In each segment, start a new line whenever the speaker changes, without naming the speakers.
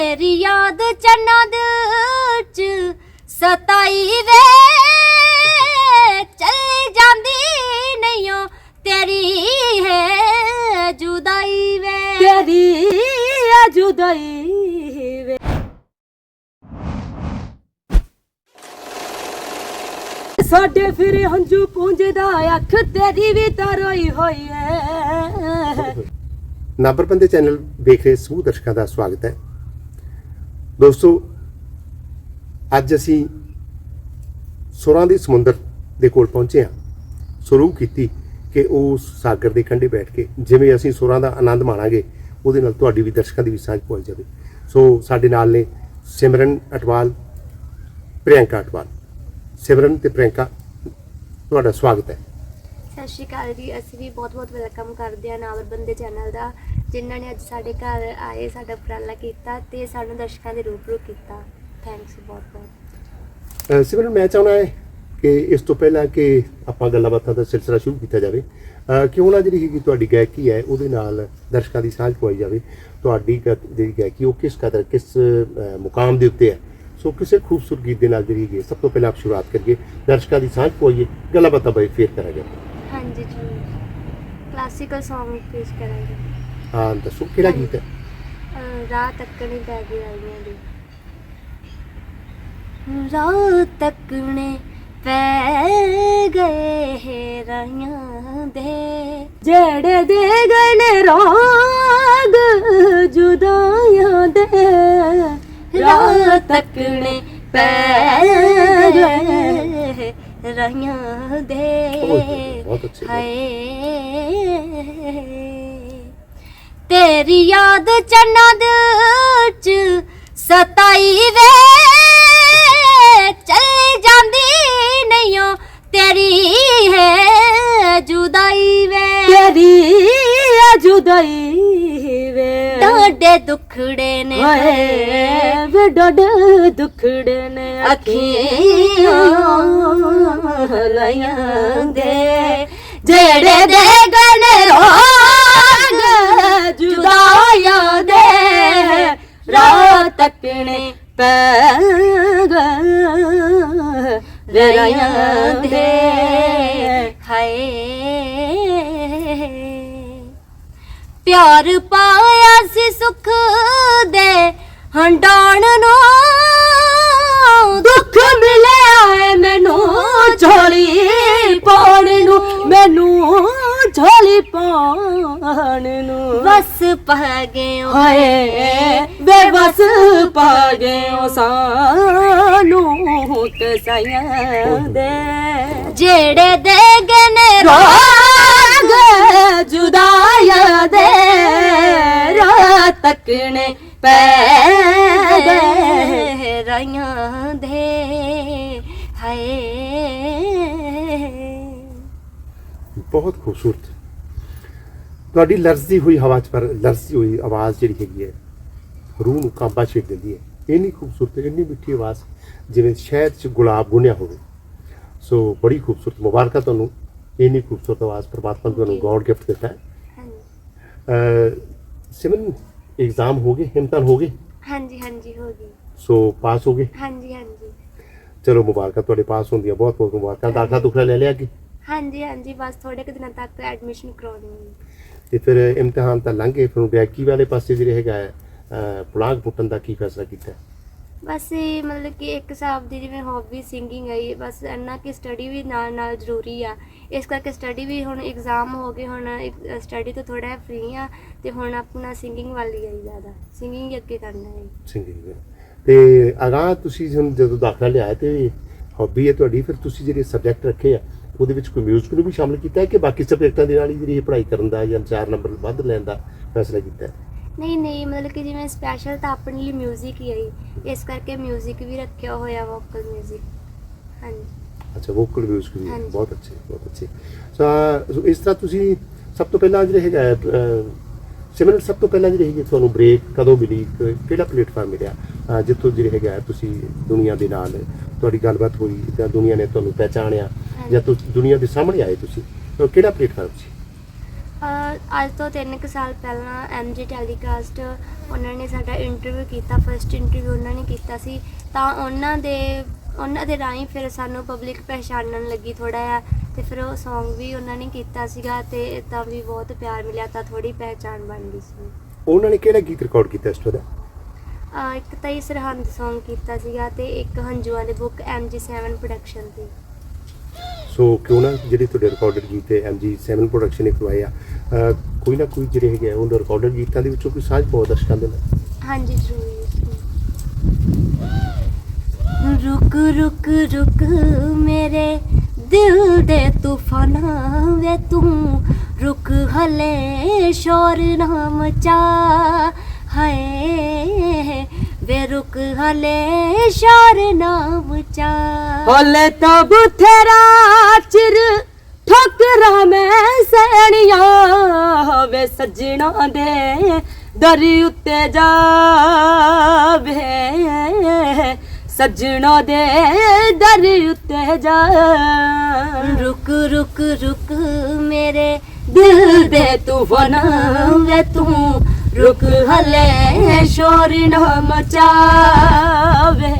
ਤੇਰੀ ਯਾਦ ਚੰਨਾ ਦਿਲ ਚ ਸਤਾਈ ਵੇ। ਚੱਲ ਜਾਂਦੀ ਨਹੀਂ ਓ ਤੇਰੀ ਹੈ ਜੁਦਾਈ ਵੇ।
ਤੇਰੀ ਆ ਜੁਦਾਈ ਵੇ। ਸਾਡੇ ਫਿਰ ਹੰਝੂ ਪੂੰਝਦਾ ਅੱਖ ਤੇਰੀ ਵੀ ਤਾਂ ਰੋਈ ਹੋਈ ਐ
ਨਾਬਰਪੰਦੇ ਚੈਨਲ ਵੇਖ ਰਹੇ ਸਮੂਹ ਦਰਸ਼ਕਾਂ ਦਾ ਸਵਾਗਤ ਹੈ। ਦੋਸਤੋ, ਅੱਜ ਅਸੀਂ ਸੁਰਾਂ ਦੇ ਸਮੁੰਦਰ ਦੇ ਕੋਲ ਪਹੁੰਚੇ ਹਾਂ। ਸ਼ੁਰੂ ਕੀਤੀ ਕਿ ਉਹ ਸਾਗਰ ਦੇ ਕੰਢੇ ਬੈਠ ਕੇ, ਜਿਵੇਂ ਅਸੀਂ ਸੁਰਾਂ ਦਾ ਆਨੰਦ ਮਾਣਾਂਗੇ, ਉਹਦੇ ਨਾਲ ਤੁਹਾਡੀ ਵੀ ਦਰਸ਼ਕਾਂ ਦੀ ਵੀ ਸਾਂਝ ਪਹੁੰਚ ਜਾਵੇ। ਸੋ, ਸਾਡੇ ਨਾਲ ਨੇ ਸਿਮਰਨ ਅਟਵਾਲ, ਪ੍ਰਿਯੰਕਾ ਅਟਵਾਲ। ਸਿਮਰਨ ਤੇ ਪ੍ਰਿਯੰਕਾ, ਤੁਹਾਡਾ ਸਵਾਗਤ ਹੈ।
ਸਤਿ ਸ਼੍ਰੀ ਅਕਾਲ ਜੀ। ਅਸੀਂ ਵੀ ਬਹੁਤ-ਬਹੁਤ ਵੈਲਕਮ ਕਰਦੇ ਹਾਂ ਨਾਵਰ ਬੰਦੇ ਚੈਨਲ ਦਾ। ਜਿਨ੍ਹਾਂ ਨੇ ਅੱਜ ਸਾਡੇ ਘਰ ਆਏ ਸਾਡਾ ਉਪਰਾਲਾ ਕੀਤਾ ਤੇ ਸਾਨੂੰ ਦਰਸ਼ਕਾਂ ਦੇ ਰੂਬਰੂ ਕੀਤਾ। ਥੈਂਕਸ ਬਹੁਤ-ਬਹੁਤ
ਅਹ ਸਿਮਰਨ ਮੈਂ ਚਾਹੁੰਦਾ ਹੈ ਕਿ ਇਸ ਤੋਂ ਪਹਿਲਾਂ ਕਿ ਆਪਾਂ ਗੱਲਾਂ ਬਾਤਾਂ ਦਾ ਸਿਲਸਿਲਾ ਸ਼ੁਰੂ ਕੀਤਾ ਜਾਵੇ। ਕਿਉਂ ਨਾ ਜਿਹੜੀ ਹੈਗੀ ਤੁਹਾਡੀ ਗਾਇਕੀ ਹੈ ਉਹਦੇ ਨਾਲ ਦਰਸ਼ਕਾਂ ਦੀ ਸਾਂਝ ਪਵਾਈ ਜਾਵੇ। ਤੁਹਾਡੀ ਗ- ਜਿਹੜੀ ਗਾਇਕੀ ਉਹ ਕਿਸ ਕਦਰ ਕਿਸ ਮੁਕਾਮ ਦੇ ਉੱਤੇ ਹੈ? ਸੋ ਕਿਸੇ ਖੂਬਸੂਰਤ ਗੀਤ ਦੇ ਨਾਲ ਜਿਹੜੀ ਹੈਗੀ ਹੈ, ਸਭ ਤੋਂ ਪਹਿਲਾਂ ਆਪ ਸ਼ੁਰੂਆਤ ਕਰੀਏ ਦਰਸ਼ਕਾਂ ਦੀ ਸਾਂਝ ਪਵਾਈਏ ਗੱਲਾਂ ਬਾਤਾਂ ਬਾਈ ਫੇਰ ਕਰਾਂਗੇ
ਹਾਂਜੀ ਜੀ ਕਲਾਸੀਕਲ Song ਪੇਸ਼ ਕਰਾਂਗੇ।
ਹਾਂ ਦੱਸੋ ਕਿਹੜਾ ਗੀਤ ਹੈ?
ਰਾਹ ਤੱਕਣੇ ਪੈ ਗਈ ਵਾਲੀਆਂ ਦੀ। ਰਾਹ ਤੱਕਣੇ ਪੈ ਗਏ ਹੈ ਰਾਈਆਂ ਦੇ।
ਜਿਹੜੇ ਦੇ ਗਏ ਨੇ ਰਾਗ ਜੁਦਾਈਆਂ ਦੇ।
ਰਾਹ ਤੱਕਣੇ ਪੈ ਗਏ ਰਾਈਆਂ ਦੇ। ਹਾਏ। ਤੇਰੀ ਯਾਦ ਚੰਨਾ ਦਿਲ ਚ ਸਤਾਈ ਵੇ। ਚੱਲ ਜਾਂਦੀ ਨਹੀਂ ਓ ਤੇਰੀ ਹੈ ਜੁਦਾਈ ਵੇ।
ਤੇਰੀ ਆ ਜੁਦਾਈ ਵੇ।
ਡਾਡੇ ਦੁਖੜੇ ਨੇ
ਹਾਏ ਵੇ ਡੋਡ ਦੁਖੜੇ ਨੇ
ਅੱਖੀਆਂ
ਲਾਈਆਂ
ਦੇ। ਜਿਹੜੇ ਦੇ ਗਨ ਰੋਗ
ਜੁਦਾਈਆਂ ਦੇ ਰਾਹ ਤੱਕਣੇ ਪੈ ਗਏ ਦੇ।
ਹਾਏ। ਪਿਆਰ ਪਾਇਆ ਸੀ ਸੁਖ ਦੇ ਹੰਡਾਣ ਨੂੰ।
ਦੁੱਖ ਮਿਲਿਆ ਮੈਨੂੰ ਝੋਲੀ ਪਾਉਣ ਨੂੰ। ਮੈਨੂੰ ਝੋਲੀ ਪਾਉਣ ਨੂੰ।
ਬਸ ਪਾ ਗਏ
ਹਾਏ ਬੇਬਸ ਪਾ ਗਏ ਸਾਨੂੰ ਤਸਾਈਆਂ ਦੇ।
ਜਿਹੜੇ ਦੇ ਗਨ
ਰਾਗ ਜੁਦਾਈਆਂ ਦੇ ਰਾਹ ਤੱਕਣੇ ਪੈ ਗਏ?
ਰਾਈਆਂ ਦੇ। ਹਾਏ
ਬਹੁਤ ਖੂਬਸੂਰਤ। ਤੁਹਾਡੀ ਲਰਜ਼ਦੀ ਹੋਈ ਹਵਾ 'ਚ ਪਰ ਲਰਜ਼ਦੀ ਹੋਈ ਆਵਾਜ਼ ਜਿਹੜੀ ਹੈਗੀ ਹੈ ਰੂਹ ਨੂੰ ਕਾਂਬਾ ਛੇੜ ਦਿੰਦੀ ਹੈ। ਇੰਨੀ ਖੂਬਸੂਰਤ ਇੰਨੀ ਮਿੱਠੀ ਆਵਾਜ਼ ਜਿਵੇਂ ਸ਼ਹਿਦ 'ਚ ਗੁਲਾਬ ਗੁੰਨਿਆ ਹੋਵੇ। ਸੋ ਬੜੀ ਖੂਬਸੂਰਤ ਮੁਬਾਰਕਾਂ ਤੁਹਾਨੂੰ। ਇੰਨੀ ਖੂਬਸੂਰਤ ਆਵਾਜ਼ ਪ੍ਰਮਾਤਮਾ ਤੁਹਾਨੂੰ ਗੋਡ ਗਿਫਟ ਦਿੱਤਾ ਹੈ। ਸਿਮਰਨ ਐਗਜ਼ਾਮ ਹੋ ਗਏ ਇਮਤਿਹਾਨ ਹੋ ਗਏ?
ਹਾਂਜੀ ਹਾਂਜੀ ਹੋ ਗਈ।
ਸੋ ਪਾਸ ਹੋ ਗਏ?
ਹਾਂਜੀ ਹਾਂਜੀ।
ਚਲੋ ਮੁਬਾਰਕਾਂ ਤੁਹਾਡੇ ਪਾਸ ਹੁੰਦੀਆਂ ਬਹੁਤ ਬਹੁਤ ਮੁਬਾਰਕਾਂ। ਦਾਖਲਾ ਦੁਖਲਾ ਲੈ ਲਿਆ ਕਿ
ਹਾਂਜੀ ਹਾਂਜੀ ਬਸ ਥੋੜੇ ਕੁ ਦਿਨਾਂ ਤੱਕ ਐਡਮਿਸ਼ਨ ਕਰਾਉਣੀ ਹੈ।
ਤੇ ਫਿਰ ਇਮਤਿਹਾਨ ਤਾਂ ਲੰਘ ਗਏ ਫਿਰ ਗਾਇਕੀ ਵਾਲੇ ਪਾਸੇ ਜਿਹੜੇ ਹੈਗਾ ਹੈ, ਅਹ, ਪੁਲਾਂਗ ਪੁੱਟਣ ਦਾ ਕੀ ਫੈਸਲਾ ਕੀਤਾ?
ਬਸ ਇਹ ਮਤਲਬ ਕਿ ਇੱਕ ਹਿਸਾਬ ਦੀ ਜਿਵੇਂ ਹੌਬੀ ਸਿੰਗਿੰਗ ਹੈ ਇਹ ਬਸ ਇੰਨਾ ਕਿ ਸਟੱਡੀ ਵੀ ਨਾਲ ਨਾਲ ਜ਼ਰੂਰੀ ਆ। ਇਸ ਕਰਕੇ ਸਟੱਡੀ ਵੀ ਹੁਣ ਐਗਜ਼ਾਮ ਹੋ ਗਏ ਹੁਣ ਸਟੱਡੀ ਤੋਂ ਥੋੜਾ ਫ੍ਰੀ ਆ ਤੇ ਹੁਣ ਆਪਣਾ ਸਿੰਗਿੰਗ ਵੱਲ ਹੀ ਆਈ ਜ਼ਿਆਦਾ। ਸਿੰਗਿੰਗ ਅੱਗੇ ਕਰਨਾ ਹੈ।
ਸਿੰਗਿੰਗ ਤੇ ਅਗਾਂਹ ਤੁਸੀਂ ਹੁਣ ਜਦੋਂ ਦਾਖਲਾ ਲਿਆ ਤੇ ਹੌਬੀ ਹੈ ਤੁਹਾਡੀ ਫਿਰ ਤੁਸੀਂ ਜਿਹੜੇ ਸਬਜੈਕਟ ਰੱਖੇ ਆ ਉਹਦੇ ਵਿੱਚ ਕੋਈ ਮਿਊਜ਼ਿਕ ਨੂੰ ਵੀ ਸ਼ਾਮਲ ਕੀਤਾ ਹੈ ਕਿ ਬਾਕੀ ਸਬਜੈਕਟਾਂ ਦੇ ਨਾਲ ਹੀ ਜਿਹੜੀ ਇਹ ਪੜ੍ਹਾਈ ਕਰਨ ਦਾ ਜਾਂ 4 ਨੰਬਰ ਵੱਧ ਲੈਣ ਦਾ ਫੈਸਲਾ ਕੀਤਾ ਹੈ
ਨਹੀਂ ਨਹੀਂ ਮਤਲਬ ਕਿ ਜਿਵੇਂ ਸਪੈਸ਼ਲ ਤਾਂ ਆਪਣੇ ਲਈ 뮤직 ਹੀ ਹੈ ਇਸ ਕਰਕੇ 뮤직 ਵੀ ਰੱਖਿਆ ਹੋਇਆ ਵੋਕਲ 뮤직 ਹਾਂਜੀ
ਅੱਛਾ ਵੋਕਲ ਮਿਊਜ਼ਿਕ ਵੀ
ਹਾਂਜੀ।
ਬਹੁਤ ਅੱਛੇ ਬਹੁਤ ਅੱਛੇ ਸੋ ਅਹ, ਸੋ ਇਸ ਤਰ੍ਹਾਂ ਤੁਸੀਂ ਸਭ ਤੋਂ ਪਹਿਲਾਂ ਜਿਹੜੇ ਹੈਗਾ ਹੈ, ਅਹ, ਸਿਮਰਨ ਸਭ ਤੋਂ ਪਹਿਲਾਂ ਜਿਹੜੀ ਹੈਗੀ ਤੁਹਾਨੂੰ ਬ੍ਰੇਕ ਕਦੋਂ ਮਿਲੀ ਕ- ਕਿਹੜਾ ਪਲੇਟਫਾਰਮ ਮਿਲਿਆ ਅਹ, ਜਿੱਥੋਂ ਜਿਹੜੇ ਹੈਗਾ ਹੈ, ਤੁਸੀਂ ਦੁਨੀਆ ਦੇ ਨਾਲ ਤੁਹਾਡੀ ਗੱਲਬਾਤ ਹੋਈ ਜਾਂ ਦੁਨੀਆ ਨੇ ਤੁਹਾਨੂੰ ਪਹਿਚਾਣਿਆ ਜਾਂ ਤੁਸੀਂ ਦੁਨੀਆ ਦੇ ਸਾਹਮਣੇ ਆਏ ਤੁਸੀਂ? ਤਾਂ ਕਿਹੜਾ ਪਲੇਟਫਾਰਮ ਸੀ?
ਅਹ ਅੱਜ ਤੋਂ 3 ਕੁ ਸਾਲ ਪਹਿਲਾਂ ਐਮਜੀ ਟੈਲੀਕਾਸਟ ਉਹਨਾਂ ਨੇ ਸਾਡਾ ਇੰਟਰਵਿਊ ਕੀਤਾ ਫਰਸਟ ਇੰਟਰਵਿਊ ਉਹਨਾਂ ਨੇ ਕੀਤਾ ਸੀ। ਤਾਂ ਉਹਨਾਂ ਦੇ ਉਹਨਾਂ ਦੇ ਰਾਹੀਂ ਫਿਰ ਸਾਨੂੰ ਪਬਲਿਕ ਪਹਿਚਾਨਣ ਲੱਗੀ ਥੋੜਾ ਜਿਹਾ ਤੇ ਫਿਰ ਉਹ Song ਵੀ ਉਹਨਾਂ ਨੇ ਕੀਤਾ ਸੀਗਾ ਤੇ ਤਾਂ ਵੀ ਬਹੁਤ ਪਿਆਰ ਮਿਲਿਆ ਤਾਂ ਥੋੜੀ ਪਹਿਚਾਨ ਬਣ ਗਈ ਸੀ।
ਉਹਨਾਂ ਨੇ ਕਿਹੜਾ ਗੀਤ ਰਿਕਾਰਡ ਕੀਤਾ ਇਸ ਤੋਂ ਦਾ
ਅਹ ਇੱਕ ਤਾਂ ਹੀ ਸਰਹੰਦ Song ਕੀਤਾ ਸੀਗਾ ਤੇ ਇੱਕ ਹੰਝੂਆਂ ਦੇ ਬੁੱਕ MG7 ਪ੍ਰੋਡਕਸ਼ਨ ਦੀ
ਸੋ ਕਿਉਂ ਨਾ ਜਿਹੜੇ ਤੁਹਾਡੇ ਰਿਕਾਰਡਡ ਗੀਤ ਹੈ MG7 ਪ੍ਰੋਡਕਸ਼ਨ ਨੇ ਕਰਵਾਏ ਆ, ਅਹ, ਕੋਈ ਨਾ ਕੋਈ ਜਿਹੜੇ ਹੈਗੇ ਆ, ਉਹਨਾਂ ਰਿਕਾਰਡਡ ਗੀਤਾਂ ਦੇ ਵਿੱਚੋਂ ਕੋਈ ਸਾਂਝ ਪਾਓ ਦਰਸ਼ਕਾਂ ਦੇ ਨਾਲ।
ਹਾਂਜੀ, ਜ਼ਰੂਰ। ਰੁਕ ਰੁਕ ਰੁਕ ਮੇਰੇ ਦਿਲ ਦੇ ਤੂਫਾਨਾਂ ਵੇ ਤੂੰ। ਰੁਕ ਹਲੇ ਸ਼ੋਰ ਨਾ ਮਚਾ। ਹਾਏ ਵੇ ਰੁਕ ਹਲੇ ਸ਼ੋਰ ਨਾ ਮਚਾ
ਹਲੇ ਤਾਂ ਬਥੇਰਾ ਚਿਰ ਠੋਕਰਾਂ ਮੈਂ ਸੈਣੀਆਂ ਵੇ ਸੱਜਣਾ ਦੇ ਦਰ ਉੱਤੇ ਜਾਵੇ। ਸੱਜਣਾ ਦੇ ਦਰ ਉੱਤੇ ਜਾ।
ਰੁਕ ਰੁਕ ਰੁਕ ਮੇਰੇ
ਦਿਲ ਦੇ ਤੂਫਾਨਾਂ ਵੇ ਤੂੰ ਰੁਕ ਹਲੇ ਸ਼ੋਰ ਨਾ ਮਚਾਵੇ।